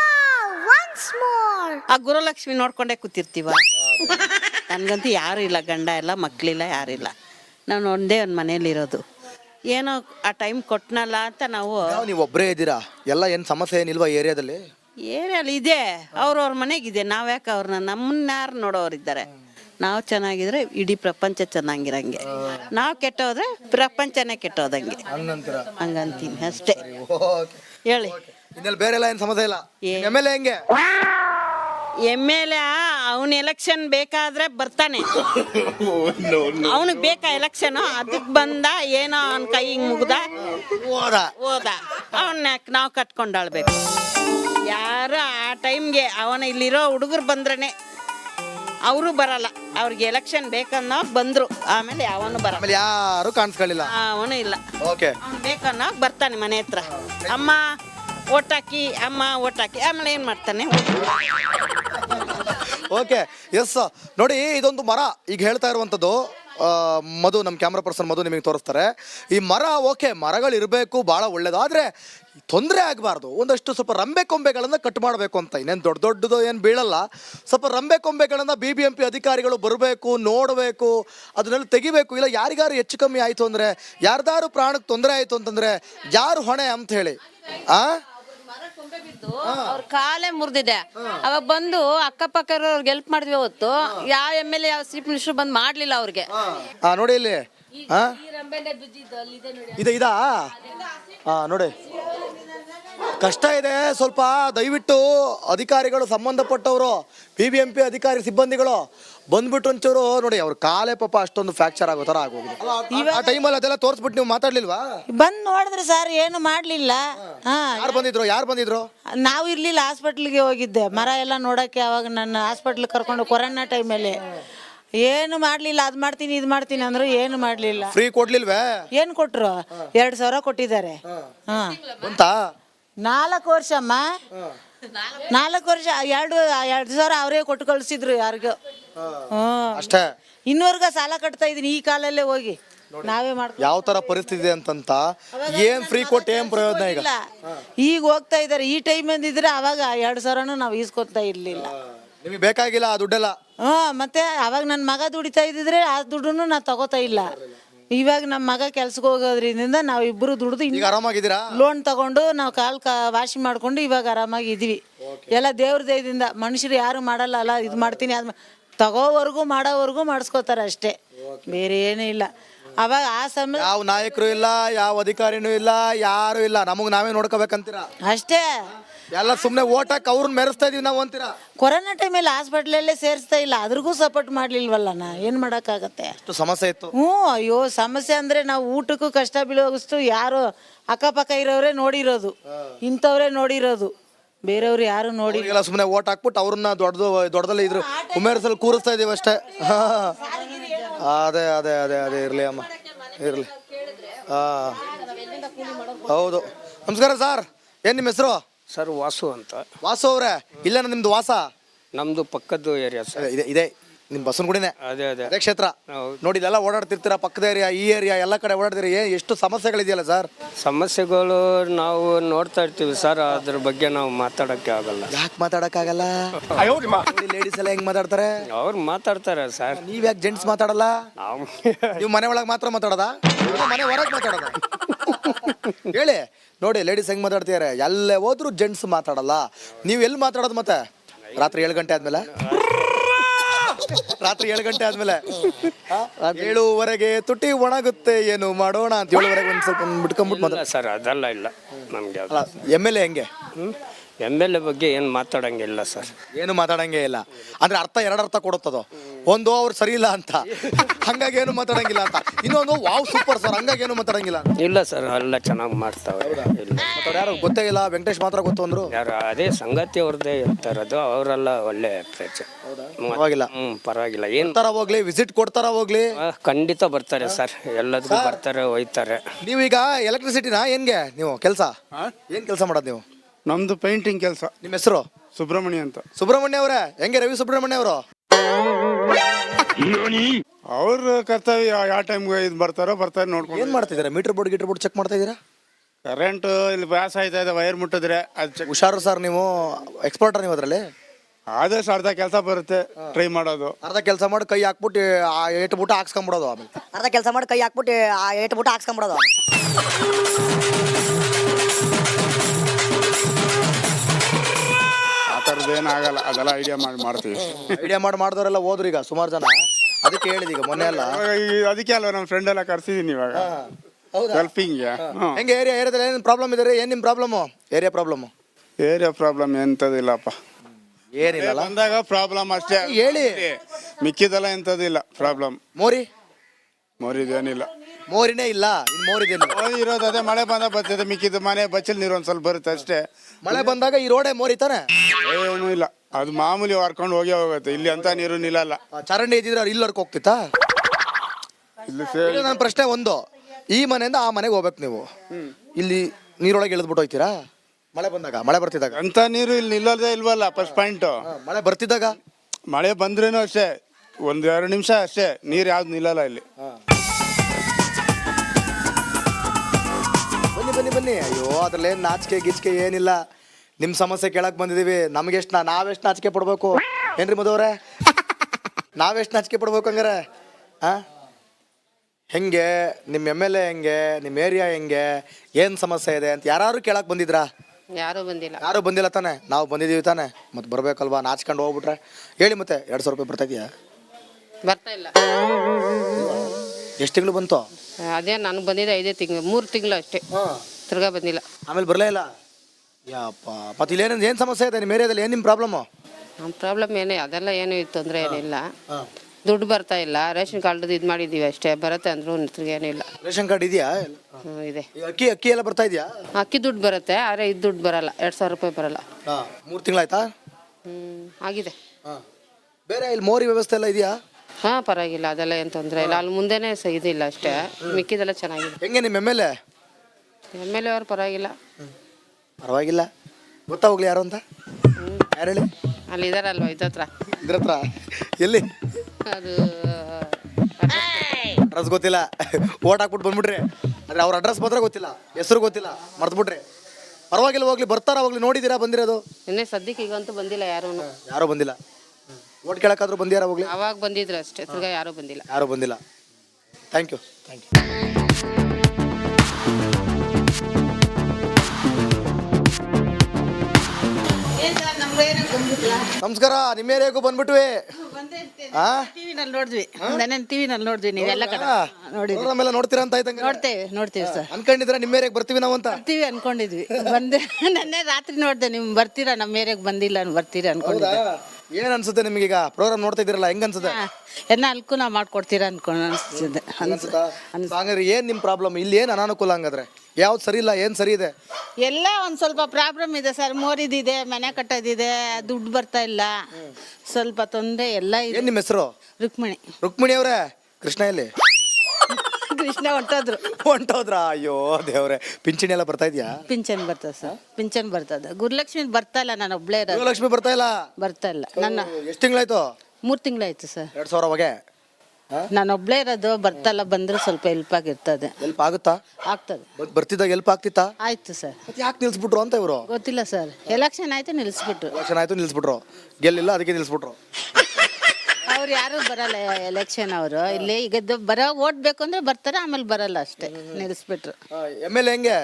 ಆ ಗುರುಲಕ್ಷ್ಮಿ ನೋಡ್ಕೊಂಡೇ ಕೂತಿರ್ತೀವ? ನನ್ಗಂತೂ ಯಾರು ಇಲ್ಲ ಗಂಡ ಇಲ್ಲ ಮಕ್ಕಳಿಲ್ಲ ಯಾರಿಲ್ಲ ನಾನು ಒಂದೇ ಒಂದು ಮನೇಲಿರೋದು. ಏನೋ ಆ ಟೈಮ್ ಕೊಟ್ನಲ್ಲ ಅಂತ ನಾವು ನೀವು ಒಬ್ಬರೇ ಇದ್ದೀರಾ? ಎಲ್ಲ ಏನು ಸಮಸ್ಯೆ ಏನಿಲ್ವಾ ಏರಿಯಾದಲ್ಲಿ? ಏರಿಯಲ್ಲಿ ಇದೆ. ಅವ್ರವ್ರ ಮನೆಗಿದೆ ನಾವ್ಯಾಕೆ ಅವ್ರನ್ನ ನಮ್ಮನ್ನ ಯಾರು ನೋಡೋರಿದ್ದಾರೆ ನಾವು ಚೆನ್ನಾಗಿದ್ರೆ ಇಡೀ ಪ್ರಪಂಚ ಚೆನ್ನಾಗಿರಂಗೆ. ನಾವು ಕೆಟ್ಟೋದ್ರೆ ಪ್ರಪಂಚನೇ ಕೆಟ್ಟೋದಂಗೆ. ಹಂಗಂತೀನಿ ಅಷ್ಟೇ. ಹೇಳಿ. ಇನ್ನೆಲ್ಲ ಬೇರೆ ಎಲ್ಲ ಏನು ಸಮಸ್ಯೆ ಇಲ್ಲ? ಎಂ ಎಲ್ ಎ ಹೆಂಗೆ? ಎಂ ಎಲ್ ಎ ಅವನ ಎಲೆಕ್ಷನ್ ಬೇಕಾದ್ರೆ ಬರ್ತಾನೆ. ಅವನಿಗೆ ಬೇಕಾ ಎಲೆಕ್ಷನ್ ಅದಕ್ಕೆ ಬಂದ ಏನೋ ಅವನ ಕೈ ಹಿಂಗ್ ಮುಗ್ದ ಹೋದ ಹೋದ ಅವನ್ನ ನಾವು ಕಟ್ಕೊಂಡಾಳ್ಬೇಕು ಯಾರು ಆ ಟೈಮ್ಗೆ ಅವನ ಇಲ್ಲಿರೋ ಹುಡುಗರು ಬಂದ್ರೇ ಅವರು ಬರಲ್ಲ. ಅವ್ರಿಗೆ ಎಲೆಕ್ಷನ್ ಬೇಕನ್ನೋ ಬಂದ್ರು. ಆಮೇಲೆ ಯಾವನು ಬರಲ್ಲ. ಆಮೇಲೆ ಯಾರು ಕಾಣಿಸ್ಕೊಳ್ಳಿಲ್ಲ. ಅವನು ಇಲ್ಲ. ಓಕೆ. ಅವ್ನು ಬೇಕನ್ನೋ ಬರ್ತಾನೆ ಮನೆ ಹತ್ರ. ಅಮ್ಮ ಓಟಾಕಿ ಅಮ್ಮ ಓಟಾಕಿ. ಆಮೇಲೆ ಏನು ಮಾಡ್ತಾನೆ? Okay yes. ನೋಡಿ ಇದೊಂದು ಮರ. ಈಗ ಹೇಳ್ತಾ ಇರುವಂಥದ್ದು ಮಧು ನಮ್ಮ ಕ್ಯಾಮ್ರಾ ಪರ್ಸನ್ ಮಧು ನಿಮಗೆ ತೋರಿಸ್ತಾರೆ. ಈ ಮರ ಓಕೆ ಮರಗಳು ಇರಬೇಕು ಭಾಳ ಒಳ್ಳೇದು. ಆದರೆ ತೊಂದರೆ ಆಗಬಾರ್ದು. ಒಂದಷ್ಟು ಸ್ವಲ್ಪ ರಂಬೆ ಕೊಂಬೆಗಳನ್ನು ಕಟ್ ಮಾಡಬೇಕು ಅಂತ. ಇನ್ನೇನು ದೊಡ್ಡ ದೊಡ್ಡದು ಏನು ಬೀಳಲ್ಲ. ಸ್ವಲ್ಪ ರಂಬೆ ಕೊಂಬೆಗಳನ್ನು ಬಿ ಬಿ ಎಂ ಪಿ ಅಧಿಕಾರಿಗಳು ಬರಬೇಕು, ನೋಡಬೇಕು, ಅದನ್ನೆಲ್ಲ ತೆಗಿಬೇಕು. ಇಲ್ಲ, ಯಾರಿಗಾರು ಹೆಚ್ಚು ಕಮ್ಮಿ ಆಯಿತು ಅಂದರೆ, ಯಾರ್ದಾರು ಪ್ರಾಣಕ್ಕೆ ತೊಂದರೆ ಆಯಿತು ಅಂತಂದರೆ, ಯಾರು ಹೊಣೆ ಅಂತ ಹೇಳಿ? ಆ? ಅವ್ರ ಕಾಲೇ ಮುರಿದಿದೆ. ಅವಾಗ ಬಂದು ಅಕ್ಕಪಕ್ಕ ಇರೋರ್ಗೆ ಹೆಲ್ಪ್ ಮಾಡಿದ್ವಿ ಹೊತ್ತು ಯಾವ ಎಂ ಎಲ್ ಎ ಯಾವ ಚೀಫ್ ಮಿನಿಸ್ಟರ್ ಬಂದು ಮಾಡ್ಲಿಲ್ಲ ಅವ್ರಿಗೆ. ನೋಡಿ ಇಲ್ಲಿ. ಇದೆ ಇದಾ ಹಾ ನೋಡಿ. ಕಷ್ಟ ಇದೆ ಸ್ವಲ್ಪ. ದಯವಿಟ್ಟು ಅಧಿಕಾರಿಗಳು ಸಂಬಂಧಪಟ್ಟವರು ಬಿ ಬಿ ಎಂ ಪಿ ಅಧಿಕಾರಿ ಸಿಬ್ಬಂದಿಗಳು ಬಂದ್ಬಿಟ್ಟು ಒಂಚೂರು ನೋಡಿ ಅವ್ರ ಕಾಲೇ ಪಾಪ ಅಷ್ಟೊಂದು ಫ್ರಾಕ್ಚರ್ ಆಗೋ ತರ ಆಗೋಗಿದೆ. ಆ ಟೈಮಲ್ಲಿ ಅದೆಲ್ಲ ತೋರಿಸ್ಬಿಟ್ಟು ನೀವು ಮಾತಾಡ್ಲಿಲ್ವಾ? ಬಂದ್ ನೋಡಿದ್ರೆ ಸರ್ ಏನು ಮಾಡಲಿಲ್ಲ. ಹಾಂ ಯಾರು ಬಂದಿದ್ರು? ಯಾರು ಬಂದಿದ್ರು? ನಾವು ಇರ್ಲಿಲ್ಲ ಹಾಸ್ಪಿಟ್ಲ್ಗೆ ಹೋಗಿದ್ದೆ. ಮರ ಎಲ್ಲ ನೋಡಕ್ಕೆ ಅವಾಗ ನನ್ನ ಹಾಸ್ಪಿಟ್ಲ್ಗೆ ಕರ್ಕೊಂಡು ಕೊರೋನಾ ಟೈಮಲ್ಲಿ ಏನು ಮಾಡಲಿಲ್ಲ ಅದು ಮಾಡ್ತೀನಿ ಇದು ಮಾಡ್ತೀನಿ ಅಂದ್ರು ಏನು ಮಾಡಲಿಲ್ಲ. ಫ್ರೀ ಕೊಡ್ಲಿಲ್ವೇ? ಏನು ಕೊಟ್ರು? ಎರಡ್ ಸಾವಿರ ಕೊಟ್ಟಿದ್ದಾರೆ. ಹಾಂ. ಅಂತ ನಾಲ್ಕು ವರ್ಷ ಅಮ್ಮ ನಾಲ್ಕು ವರ್ಷ ಎರಡು ಎರಡು ಸಾವಿರ ಅವರೇ ಕೊಟ್ಟು ಕಳಿಸಿದ್ರು ಯಾರಿಗೂ. ಹ್ಞೂ ಅಷ್ಟೇ? ಇನ್ನೂರ್ಗ ಸಾಲ ಕಟ್ತಾ ಇದೀನಿ ಈ ಕಾಲಲ್ಲೇ ಹೋಗಿ. ನಾವೇ ಮಾಡ್ತೀವಿ ಯಾವ ತರ ಪರಿಸ್ಥಿತಿ ಇದೆ ಅಂತಂತ ಏನ್ ಫ್ರೀ ಕೊಟ್ಟು ಏನ್ ಪ್ರಯೋಜನ ಈಗ? ಇಲ್ಲ ಈಗ ಹೋಗ್ತಾ ಇದಾರೆ ಈ ಟೈಮ್ ಅಂದಿದ್ರೆ ಅವಾಗ ಎರಡು ಸಾವಿರನೂ ನಾವು ಈಸ್ಕೊತಾ ಇರ್ಲಿಲ್ಲ. ನಿಮಗೆ ಬೇಕಾಗಿಲ್ಲ ಆ ದುಡ್ಡೆಲ್ಲ? ಹ್ಞೂ ಮತ್ತೆ ಅವಾಗ ನನ್ನ ಮಗ ದುಡಿತಾ ಇದ್ದಿದ್ರೆ ಆ ದುಡ್ಡನ್ನು ನಾ ತಗೋತಾ ಇಲ್ಲ. ಇವಾಗ ನಮ್ಮ ಮಗ ಕೆಲ್ಸಕ್ಕೆ ಹೋಗೋದ್ರಿಂದ ನಾವು ಇಬ್ಬರು ದುಡ್ದು ಈಗ ಆರಾಮಾಗಿದ್ದೀರಾ? ಲೋನ್ ತಗೊಂಡು ನಾವು ಕಾಲ್ ಕಾ ವಾಶಿ ಮಾಡ್ಕೊಂಡು ಇವಾಗ ಆರಾಮಾಗಿ ಇದೀವಿ ಎಲ್ಲ ದೇವ್ರ ದಯದಿಂದ. ಮನುಷ್ಯರು ಯಾರು ಮಾಡಲ್ಲ ಅಲ್ಲ ಇದು ಮಾಡ್ತೀನಿ ಅದು ತಗೋವರೆಗೂ ಮಾಡೋವರೆಗೂ ಮಾಡಿಸ್ಕೋತಾರೆ ಅಷ್ಟೇ. ಬೇರೆ ಏನೂ ಇಲ್ಲ. ಅವಾಗ ಆ ಸಮಯ ಯಾವ ನಾಯಕರು ಇಲ್ಲ ಯಾವ ಅಧಿಕಾರಿನೂ ಇಲ್ಲ ಯಾರು ಇಲ್ಲ. ನಮಗ್ ನಾವೇ ನೋಡ್ಕೋಬೇಕಂತೀರಾ? ಅಷ್ಟೇ. ಎಲ್ಲ ಸುಮ್ಮನೆ ಹಾಕಿ ಅವ್ರನ್ನ ಮೆರೆಸ್ತಾ ಇದೀವಿ ನಾವು ಅಂತೀರಾ? ಕೊರೋನಾ ಟೈಮಲ್ಲಿ ಹಾಸ್ಪಿಟ್ಲಲ್ಲೇ ಸೇರಿಸ್ತಾ ಇಲ್ಲ. ಅದ್ರಿಗೂ ಸಪೋರ್ಟ್ ಮಾಡ್ಲಿಲ್ವಲ್ಲ ನಾ? ಏನು ಮಾಡೋಕ್ಕಾಗತ್ತೆ? ಅಷ್ಟು ಸಮಸ್ಯೆ ಇತ್ತು. ಹ್ಞೂ ಅಯ್ಯೋ ಸಮಸ್ಯೆ ಅಂದರೆ ನಾವು ಊಟಕ್ಕೂ ಕಷ್ಟ ಬೀಳೋಗಿಸ್ತು ಯಾರು ಅಕ್ಕಪಕ್ಕ ಇರೋರೇ ನೋಡಿರೋದು. ಇಂಥವ್ರೇ ನೋಡಿರೋದು. ಬೇರೆಯವ್ರು ಯಾರು ನೋಡಿ ಎಲ್ಲ ಸುಮ್ಮನೆ ಓಟ್ ಹಾಕ್ಬಿಟ್ಟು ಅವ್ರನ್ನ ದೊಡ್ಡದು ದೊಡ್ಡದಲ್ಲೇ ಇದ್ರು. ಉಮೇರ್ಸಲ್ಲಿ ಕೂರಿಸ್ತಾ ಇದೀವಿ ಅಷ್ಟೇ. ಹಾ. ಅದೇ ಅದೇ ಅದೇ ಅದೇ ಇರ್ಲಿ ಅಮ್ಮ. ಇರಲಿ. ಹಾ. ಹೌದು. ನಮಸ್ಕಾರ ಸರ್. ಏನು ನಿಮ್ಮ ಹೆಸರು? ಸರ್ ವಾಸು ಅಂತ. ವಾಸು ಅವ್ರೆ ಇಲ್ಲ ನಿಮ್ದು ವಾಸ? ನಮ್ದು ಪಕ್ಕದ್ದು ಏರಿಯಾ ಸರ್. ಇದೆ ಇದೆ ನಿಮ್ ಬಸವನಗುಡಿನೇ ಅದೇ ಅದೇ. ಅದೇ ಕ್ಷೇತ್ರ? ಹೌದು. ನೋಡಿ ಇಲ್ಲೆಲ್ಲ ಓಡಾಡ್ತಿರ್ತೀರಾ ಪಕ್ಕದ ಏರಿಯಾ ಈ ಏರಿಯಾ ಎಲ್ಲ ಕಡೆ ಓಡಾಡ್ತೀರಿ ಏನ್ ಎಷ್ಟು ಸಮಸ್ಯೆಗಳಿದೆಯಲ್ಲ ಸರ್? ಸಮಸ್ಯೆಗಳು ನಾವು ನೋಡ್ತಾ ಇರ್ತೀವಿ ಸರ್ ಅದ್ರ ಬಗ್ಗೆ ನಾವು ಮಾತಾಡಕ್ಕೆ ಆಗಲ್ಲ. ಯಾಕೆ ಮಾತಾಡಕ್ಕಾಗಲ್ಲ? ಲೇಡೀಸ್ ಎಲ್ಲ ಹೆಂಗ್ ಮಾತಾಡ್ತಾರೆ? ಅವ್ರು ಮಾತಾಡ್ತಾರೆ ಸರ್. ನೀವ್ ಯಾಕೆ ಜೆಂಟ್ಸ್ ಮಾತಾಡಲ್ಲ? ನಾವು ನೀವು ಮನೆ ಒಳಗೆ ಮಾತ್ರ ಮಾತಾಡೋದ? ಮನೆ ಹೊರಗೆ ಮಾತಾಡೋದ? ಹೇಳಿ ನೋಡಿ ಲೇಡೀಸ್ ಹೆಂಗ್ ಮಾತಾಡ್ತಿದಾರೆ? ಎಲ್ಲೇ ಹೋದ್ರು ಜೆಂಟ್ಸ್ ಮಾತಾಡಲ್ಲ. ನೀವು ಎಲ್ಲಿ ಮಾತಾಡೋದು ಮತ್ತೆ? ರಾತ್ರಿ ಏಳು ಗಂಟೆ ಆದ್ಮೇಲೆ? ರಾತ್ರಿ ಏಳು ಗಂಟೆ ಆದ್ಮೇಲೆ? ಆ? ಏಳುವರೆಗೆ ತುಟಿ ಒಣಗುತ್ತೆ ಏನು ಮಾಡೋಣ ಅಂತ. ಏಳುವರೆಗೆ ಒಂದ್ ಸ್ವಲ್ಪ ಮಾತಾಡ ಸರ್ ಅದೆಲ್ಲ ಇಲ್ಲ. ನಮಗೆ ಅಲ್ಲ ಎಂ ಎಲ್ ಎ ಹೆಂಗೆ? ಎಂ ಎಲ್ ಎ ಬಗ್ಗೆ ಏನು ಮಾತಾಡಂಗಿಲ್ಲ ಸರ್. ಏನು ಮಾತಾಡಂಗೇ ಇಲ್ಲ. ಅಂದ್ರೆ ಅರ್ಥ ಎರಡು ಅರ್ಥ ಕೊಡುತ್ತದು? ಒಂದು ಅವ್ರು ಸರಿ ಇಲ್ಲ ಅಂತ. ಹಂಗಾಗಿ ಏನು ಮಾತಾಡಂಗಿಲ್ಲ ಅಂತ. ಇನ್ನೊಂದು ವಾವ್ ಸೂಪರ್ ಸರ್. ಹಂಗಾಗಿ ಏನು ಮಾತಾಡಂಗಿಲ್ಲ ಅಂತ. ಇಲ್ಲ ಸರ್ ಎಲ್ಲ ಚೆನ್ನಾಗಿ ಮಾಡ್ತಾವೆ ಇಲ್ಲ. ಮತ್ತೆ ಯಾರು ಗೊತ್ತೇ ಇಲ್ಲ? ವೆಂಕಟೇಶ್ ಮಾತ್ರ ಗೊತ್ತು ಅಂದ್ರು? ಯಾರು ಅದೇ ಸಂಗತಿ ಅವ್ರದ್ದೇ ಇರ್ತಾರದು. ಅವರೆಲ್ಲ ಒಳ್ಳೆ ಪ್ರಜೆ. ಪರವಾಗಿಲ್ಲ. ಹ್ಞೂ ಪರವಾಗಿಲ್ಲ. ಏನು ತರ ಹೋಗ್ಲಿ ವಿಸಿಟ್ ಕೊಡ್ತಾರ ಹೋಗ್ಲಿ. ಖಂಡಿತ ಬರ್ತಾರೆ ಸರ್. ಎಲ್ಲದಕ್ಕೂ ಬರ್ತಾರೆ ಹೋಯ್ತಾರೆ. ನೀವೀಗ ಎಲೆಕ್ಟ್ರಿಸಿಟಿನ ಹೆಂಗೆ ನೀವು ಕೆಲಸ? ಏನ್ ಕೆಲಸ ಮಾಡೋದು ನೀವು? ನಮ್ದು ಪೇಂಟಿಂಗ್ ಕೆಲಸ. ನಿಮ್ಮ ಹೆಸರು? ಸುಬ್ರಹ್ಮಣ್ಯ ಅಂತ. ಸುಬ್ರಹ್ಮಣ್ಯ ಅವರೇ? ಹೆಂಗೆ ರವಿ ಸುಬ್ರಹ್ಮಣ್ಯ ಅವರು? ಅವ್ರ ಕರ್ತವ್ಯ ಯಾವ ಟೈಮ್ಗೆ ಇದು ಬರ್ತಾರೋ ಬರ್ತಾರೆ ಏನ್ ನೋಡ್ಕೊಂಡು ಮಾಡ್ತಿದ್ದೀರಾ? ಮೀಟರ್ ಬೋರ್ಡ್ ಗೀಟರ್ ಬೋರ್ಡ್ ಚೆಕ್ ಮಾಡ್ತಾ ಇದ್ದೀರಾ? ಕರೆಂಟ್ ಇಲ್ಲಿ ಬ್ಯಾಸ್ ಆಯ್ತಾ ಇದೆ ವೈರ್ ಮುಟ್ಟಿದ್ರೆ ಅದು ಚೆಕ್ ಹುಷಾರು ಸರ್ ನೀವು ಎಕ್ಸ್ಪರ್ಟರ್ ನೀವು ಅದರಲ್ಲಿ? ಆದಷ್ಟು ಅರ್ಧ ಕೆಲಸ ಬರುತ್ತೆ ಟ್ರೈ ಮಾಡೋದು. ಅರ್ಧ ಕೆಲಸ ಮಾಡಿ ಕೈ ಹಾಕ್ಬಿಟ್ಟು ಆ ಏಟ್ಬಿಟ್ಟು ಹಾಕ್ಸ್ಕೊಂಬಿಡೋದು ಆಮೇಲೆ. ಅರ್ಧ ಕೆಲಸ ಮಾಡಿ ಕೈ ಹಾಕ್ಬಿಟ್ಟು ಆ ಏಟು ಬುಟ್ಟು ಹಾಕ್ಸ್ಕೊಂಬಿಡೋದು ಥರದ್ದು ಆಗಲ್ಲ ಅದೆಲ್ಲ ಐಡಿಯಾ ಮಾಡಿ ಮಾಡ್ತೀವಿ. ಐಡಿಯಾ ಮಾಡಿ ಮಾಡಿದವರೆಲ್ಲ ಹೋದ್ರು ಈಗ ಸುಮಾರು ಜನ. ಅದಕ್ಕೆ ಹೇಳಿದ ಈಗ ಮೊನ್ನೆ ಎಲ್ಲ ಇವಾಗ ಈ- ಅದಕ್ಕೆ ಅಲ್ವಾ ನಮ್ಮ ಫ್ರೆಂಡ್ ಎಲ್ಲ ಕರ್ಸಿದೀನಿ ಇವಾಗ. ಹೆಲ್ಪಿಂಗ್ಗೆ ಹೆಂಗೆ ಏರಿಯಾ ಏರಿಯಾದಲ್ಲಿ ಏನು ಪ್ರಾಬ್ಲಮ್ ಇದೆ ಏನು ನಿಮ್ಮ problem area problem area problem ಎಂಥದಿಲ್ಲಪ್ಪ ಏನಿಲ್ಲ ಬಂದಾಗ ಪ್ರಾಬ್ಲಮ್ ಅಷ್ಟೇ. ಹೇಳಿ. ಮಿಕ್ಕಿದೆಲ್ಲ ಎಂಥದಿಲ್ಲ ಪ್ರಾಬ್ಲಮ್ ಮೋರಿ? ಮೋರಿದೇನಿಲ್ಲ ಮೋರಿನೇ ಇಲ್ಲ ಇನ್ ಮೋರ್ ಇರೋದು ಅದೇ ಮಳೆ ಬಂದಾಗ ಬರ್ತದೆ ಮಿಕ್ಕಿದ ಮನೆ ಬಚ್ಚಲ್ ನೀರು ಒಂದ್ ಸ್ವಲ್ಪ ಬರುತ್ತೆ ಅಷ್ಟೇ. ಮಳೆ ಬಂದಾಗ ಈ ರೋಡೇ ಮೋರಿತಾನೆ ಏನೂ ಇಲ್ಲ. ಅದು ಮಾಮೂಲಿ ಹರ್ಕೊಂಡು ಹೋಗಿ ಹೋಗುತ್ತೆ. ಇಲ್ಲಿ ಅಂತ ನೀರು ನಿಲ್ಲಲ್ಲ ಆ, ಚರಂಡಿ ಇದ್ದಿದ್ರೆ ಅವ್ರು ಇಲ್ಲರ್ಕ್ ಹೋಗ್ತಿತ್ತಾ? ಇಲ್ಲಿ ಸೇ- ನನ್ನ ಪ್ರಶ್ನೆ ಒಂದು. ಈ ಮನೆಯಿಂದ ಆ ಮನೆಗೆ ಹೋಗ್ಬೇಕು ನೀವು. ಇಲ್ಲಿ ನೀರೊಳಗೆ ಇಳಿದ್ಬಿಟ್ಟು ಹೋಯ್ತೀರಾ? ಮಳೆ ಬಂದಾಗ ಮಳೆ ಬರ್ತಿದ್ದಾಗ? ಅಂತ ನೀರು ಇಲ್ಲಿ ನಿಲ್ಲೋದೇ ಇಲ್ವಲ್ಲ ಫಸ್ಟ್ ಪಾಯಿಂಟ್ ಮಳೆ ಬರ್ತಿದ್ದಾಗ? ಮಳೆ ಬಂದ್ರೇನು ಅಷ್ಟೇ ಒಂದ್ ಎರಡು ನಿಮಿಷ ಅಷ್ಟೇ ನೀರು ಯಾವ್ದು ನಿಲ್ಲಲ್ಲ ಇಲ್ಲಿ. ಬನ್ನಿ ಬನ್ನಿ. ಅಯ್ಯೋ ಅದ್ರಲ್ಲೇನು ನಾಚಿಕೆ ಗಿಚಿಕೆ ಏನಿಲ್ಲ. ನಿಮ್ಮ ಸಮಸ್ಯೆ ಕೇಳಕ್ ಬಂದಿದೀವಿ. ನಮ್ಗೆಷ್ಟು ನಾ ನಾವೆಷ್ಟು ನಾಚಿಕೆ ಪಡ್ಬೇಕು? ಏನ್ರಿ ಮದುವರೆ ನಾವೆಷ್ಟು ನಾಚಿಕೆ ಪಡ್ಬೇಕು ಹಂಗಾರೆ? ಹೆಂಗೆ? ನಿಮ್ಮ ಎಂ ಎಲ್ ಎ ಹೆಂಗೆ? ನಿಮ್ಮ ಏರಿಯಾ ಹೆಂಗೆ? ಏನು ಸಮಸ್ಯೆ ಇದೆ ಅಂತ ಯಾರು ಕೇಳಕ್ ಬಂದಿದ್ರಾ? ಯಾರು ಬಂದಿಲ್ಲ. ಯಾರು ಬಂದಿಲ್ಲ ತಾನೆ? ನಾವು ಬಂದಿದ್ದೀವಿ ತಾನೆ. ಮತ್ತೆ ಬರ್ಬೇಕಲ್ವಾ? ನಾಚ್ಕೊಂಡು ಹೋಗ್ಬಿಟ್ರೆ. ಹೇಳಿ ಮತ್ತೆ ಎರಡು ಸಾವಿರ ರೂಪಾಯಿ ಬರ್ತಾ ಇದೆಯಾ? ಬರ್ತಾ ಇಲ್ಲ. ಎಷ್ಟು ತಿಂಗಳು ಬಂತು? ಅದೇ ನನಗೆ ಬಂದಿದೆ ಐದೇ ತಿಂಗಳು ಮೂರು ತಿಂಗಳು ಅಷ್ಟೇ. ತಿರ್ಗಾ ಬಂದಿಲ್ಲ. ಆಮೇಲೆ ಬರಲೇ ಇಲ್ಲ? ಯಪ್ಪ ಮತ್ತೆ ಇಲ್ಲೇನು ಏನು ಸಮಸ್ಯೆ ಇದೆ? ನಿಮ್ಮ ಏರಿಯಾದಲ್ಲಿ ಏನು ನಿಮ್ಮ ಪ್ರಾಬ್ಲಮ್ಮು ನಮ್ಮ ಪ್ರಾಬ್ಲಮ್ ಏನೇ ಅದೆಲ್ಲ ಏನು ತೊಂದರೆ ಏನಿಲ್ಲ. ದುಡ್ಡು ಬರ್ತಾ ಇಲ್ಲ ರೇಷನ್ ಕಾರ್ಡ್ ಇದು ಮಾಡಿದ್ದೀವಿ ಅಷ್ಟೇ ಬರುತ್ತೆ ಅಂದ್ರೂ ತಿರ್ಗಾ ಏನಿಲ್ಲ. ರೇಷನ್ ಕಾರ್ಡ್ ಇದೆಯಾ? ಹ್ಞೂ ಇದೆ. ಈ ಅಕ್ಕಿ ಅಕ್ಕಿ ಎಲ್ಲ ಬರ್ತಾ ಇದೆಯಾ? ಅಕ್ಕಿ ದುಡ್ಡು ಬರುತ್ತೆ ಆದರೆ ಇದು ದುಡ್ಡು ಬರಲ್ಲ ಎರಡು ಸಾವಿರ ರೂಪಾಯಿ ಬರಲ್ಲ. ಹಾಂ ಮೂರು ತಿಂಗಳಾಯ್ತಾ? ಹ್ಞೂ ಆಗಿದೆ. ಹಾಂ. ಬೇರೆ ಇಲ್ಲಿ ಮೋರಿ ವ್ಯವಸ್ಥೆ ಎಲ್ಲ ಇದೆಯಾ? ಹಾಂ ಪರವಾಗಿಲ್ಲ ಅದೆಲ್ಲ ಏನು ತೊಂದರೆ ಇಲ್ಲ. ಅಲ್ಲಿ ಮುಂದೆನೇ ಸ ಇದಿಲ್ಲ ಅಷ್ಟೇ. ಮಿಕ್ಕಿದೆಲ್ಲ ಚೆನ್ನಾಗಿದೆ. ಹೆಂಗೆ ನಿಮ್ಮ M L A M L A ಅವ್ರು ಪರವಾಗಿಲ್ಲ. ಪರವಾಗಿಲ್ಲ. ಗೊತ್ತಾ ಹೋಗ್ಲಿ ಯಾರು ಅಂತ? ಯಾರು ಹೇಳಿ? ಅಲ್ಲಿ ಇದಾರಲ್ವ ಇದತ್ರ ಇದ್ರ ಹತ್ರ? ಎಲ್ಲಿ? ಅದು ಅಡ್ರೆಸ್ ಗೊತ್ತಿಲ್ಲ. ಓಟ್ ಹಾಕ್ಬಿಟ್ಟು ಬಂದ್ಬಿಟ್ರಿ. ಅಂದ್ರೆ ಅವ್ರ ಅಡ್ರೆಸ್ ಮಾತ್ರ ಗೊತ್ತಿಲ್ಲ. ಹೆಸರು ಗೊತ್ತಿಲ್ಲ. ಮರ್ತ್ಬಿಟ್ರಿ. ಪರವಾಗಿಲ್ಲ ಹೋಗ್ಲಿ. ಬರ್ತಾರ ಹೋಗ್ಲಿ? ನೋಡಿದ್ದೀರಾ ಬಂದಿರೋದು? ಇನ್ನೇ ಸದ್ಯಕ್ಕೆ ಈಗಂತೂ ಬಂದಿಲ್ಲ ಯಾರು ಯಾರು ಬಂದಿಲ್ಲ. ಓಟ್ ಕೇಳಕ್ಕಾದ್ರೂ ಬಂದಿಯಾರ ಹೋಗ್ಲಿ? ಅವಾಗ ಬಂದಿದ್ರು ಅಷ್ಟೇ ತಿರ್ಗಾ ಯಾರೂ ಬಂದಿಲ್ಲ. ಯಾರು ಬಂದಿಲ್ಲ. ಥ್ಯಾಂಕ್ ಯು ಥ್ಯಾಂಕ್ ಯು ನಮಸ್ಕಾರ ನಿಮ್ಮ ಏರಿಯಾಗೂ ಬಂದ್ಬಿಟ್ವಿ. ಆ? ಟಿವಿನಲ್ಲಿ ನೋಡಿದ್ವಿ. ನೆನ್ನೆ ಟಿವಿನಲ್ಲಿ ನೋಡಿದ್ವಿ ನೀವೆಲ್ಲ ಕಡೆ. ನೋಡಿ ಎಲ್ಲ ನೋಡ್ತೀರಾ ಅಂತ ಆಯ್ತಂಗ? ನೋಡ್ತೇವೆ ನೋಡ್ತೀವಿ ಸರ್. ಅನ್ಕೊಂಡಿದ್ರೆ ನಿಮ್ಮ ಏರಿಯಾಗೆ ಬರ್ತೀವಿ ನಾವು ಅಂತ? ಬರ್ತೀವಿ ಅನ್ಕೊಂಡಿದ್ವಿ. ಬಂದೆ ನೆನ್ನೆ ರಾತ್ರಿ ನೋಡಿದೆ ನೀವು ಬರ್ತೀರಾ? ನಮ್ಮ ಏರಿಯಾಗೆ ಬಂದಿಲ್ಲ ಬರ್ತೀರಾ ಅನ್ಕೊಂಡಿದ್ದೆ. ಏನ್ ಅನ್ಸುತ್ತೆ ನಿಮ್ಗೀಗ ಪ್ರೋಗ್ರಾಮ್ ನೋಡ್ತಾ ಇದ್ದೀರಲ್ಲ ಹೆಂಗ್ ಅನ್ಸುತ್ತೆ? ಎಲ್ಲ ನಾ ಮಾಡ್ಕೊಡ್ತೀರಾ ಅನ್ಕೊಂಡು ಅನ್ಸುತ್ತಾ? ಹಂಗಾದ್ರೆ ಏನ್ ನಿಮ್ ಪ್ರಾಬ್ಲಮ್ ಇಲ್ಲಿ ಏನ್ ಅನಾನುಕೂಲ ಹಂಗಾದ್ರೆ? ಯಾವ್ದು ಸರಿ ಇಲ್ಲ ಏನ್ ಸರಿ ಇದೆ? ಎಲ್ಲ ಒಂದ್ ಸ್ವಲ್ಪ ಪ್ರಾಬ್ಲಮ್ ಇದೆ ಸರ್. ಮೋರಿದಿದೆ ಮನೆ ಕಟ್ಟೋದಿದೆ ದುಡ್ಡು ಬರ್ತಾ ಇಲ್ಲ. ಸ್ವಲ್ಪ ತೊಂದರೆ ಎಲ್ಲ ಇದೆ. ಏನ್ ನಿಮ್ಮ ಹೆಸರು? ರುಕ್ಮಿಣಿ. ರುಕ್ಮಿಣಿ ಅವ್ರೆ ಕೃಷ್ಣ ಎಲ್ಲಿ ಕೃಷ್ಣ ಹೊಂಟೋದ್ರು ಹೊಂಟೋದ್ರ ಅಯ್ಯೋ ದೇವ್ರೆ. ಪಿಂಚಣಿ ಎಲ್ಲ ಬರ್ತಾ ಇದೆಯಾ? ಪಿಂಚಣಿ ಬರ್ತದ ಸರ್. ಪಿಂಚನ್ ಬರ್ತದೆ. ಗುರುಲಕ್ಷ್ಮಿ ಬರ್ತಾ ಇಲ್ಲ ನಾನು ಒಬ್ಳೇ ಇರೋದು. ಲಕ್ಷ್ಮಿ ಬರ್ತಾ ಇಲ್ಲ? ಬರ್ತಾ ಇಲ್ಲ. ನನ್ನ ಎಷ್ಟು ತಿಂಗಳಾಯ್ತು? ಮೂರು ತಿಂಗಳಾಯ್ತು ಸರ್. ಎರಡು ಸಾವಿರ ಅವಾಗೆ? ನಾನು ಒಬ್ಳೇ ಇರೋದು ಬರ್ತಲ್ಲ ಬಂದ್ರೆ ಸ್ವಲ್ಪ ಹೆಲ್ಪ್ ಆಗಿರ್ತದೆ. ಹೆಲ್ಪ್ ಆಗುತ್ತಾ? ಆಗ್ತದೆ. ಬ- ಬರ್ತಿದ್ದಾಗ ಎಲ್ಪ್ ಆಗ್ತಿತ್ತಾ? ಆಯ್ತು ಸರ್. ಮತ್ತೆ ಯಾಕೆ ನಿಲ್ಸ್ಬಿಟ್ರು ಅಂತ ಇವರು? ಗೊತ್ತಿಲ್ಲ ಸರ್. ಎಲೆಕ್ಷನ್ ಆಯ್ತು ನಿಲ್ಲಿಸ್ಬಿಟ್ರು ಎಲೆಕ್ಷನ್ ಆಯ್ತು ನಿಲ್ಸ್ಬಿಟ್ರು. ಗೆಲ್ಲಿಲ್ಲ ಅದಕ್ಕೆ ನಿಲ್ಸ್ಬಿಟ್ರು. ಅವ್ರು ಯಾರು ಬರಲ್ಲ ಎಲೆಕ್ಷನ್ ಅವರು. ಇಲ್ಲಿ ಈಗ ಬರೋ ಓಟ್ ಬೇಕು ಅಂದ್ರೆ ಬರ್ತಾರೆ, ಆಮೇಲೆ ಬರಲ್ಲ ಅಷ್ಟೇ ನಿಲ್ಲಿಸ್ಬಿಟ್ರು ಎಂ ಹೆಂಗೆ?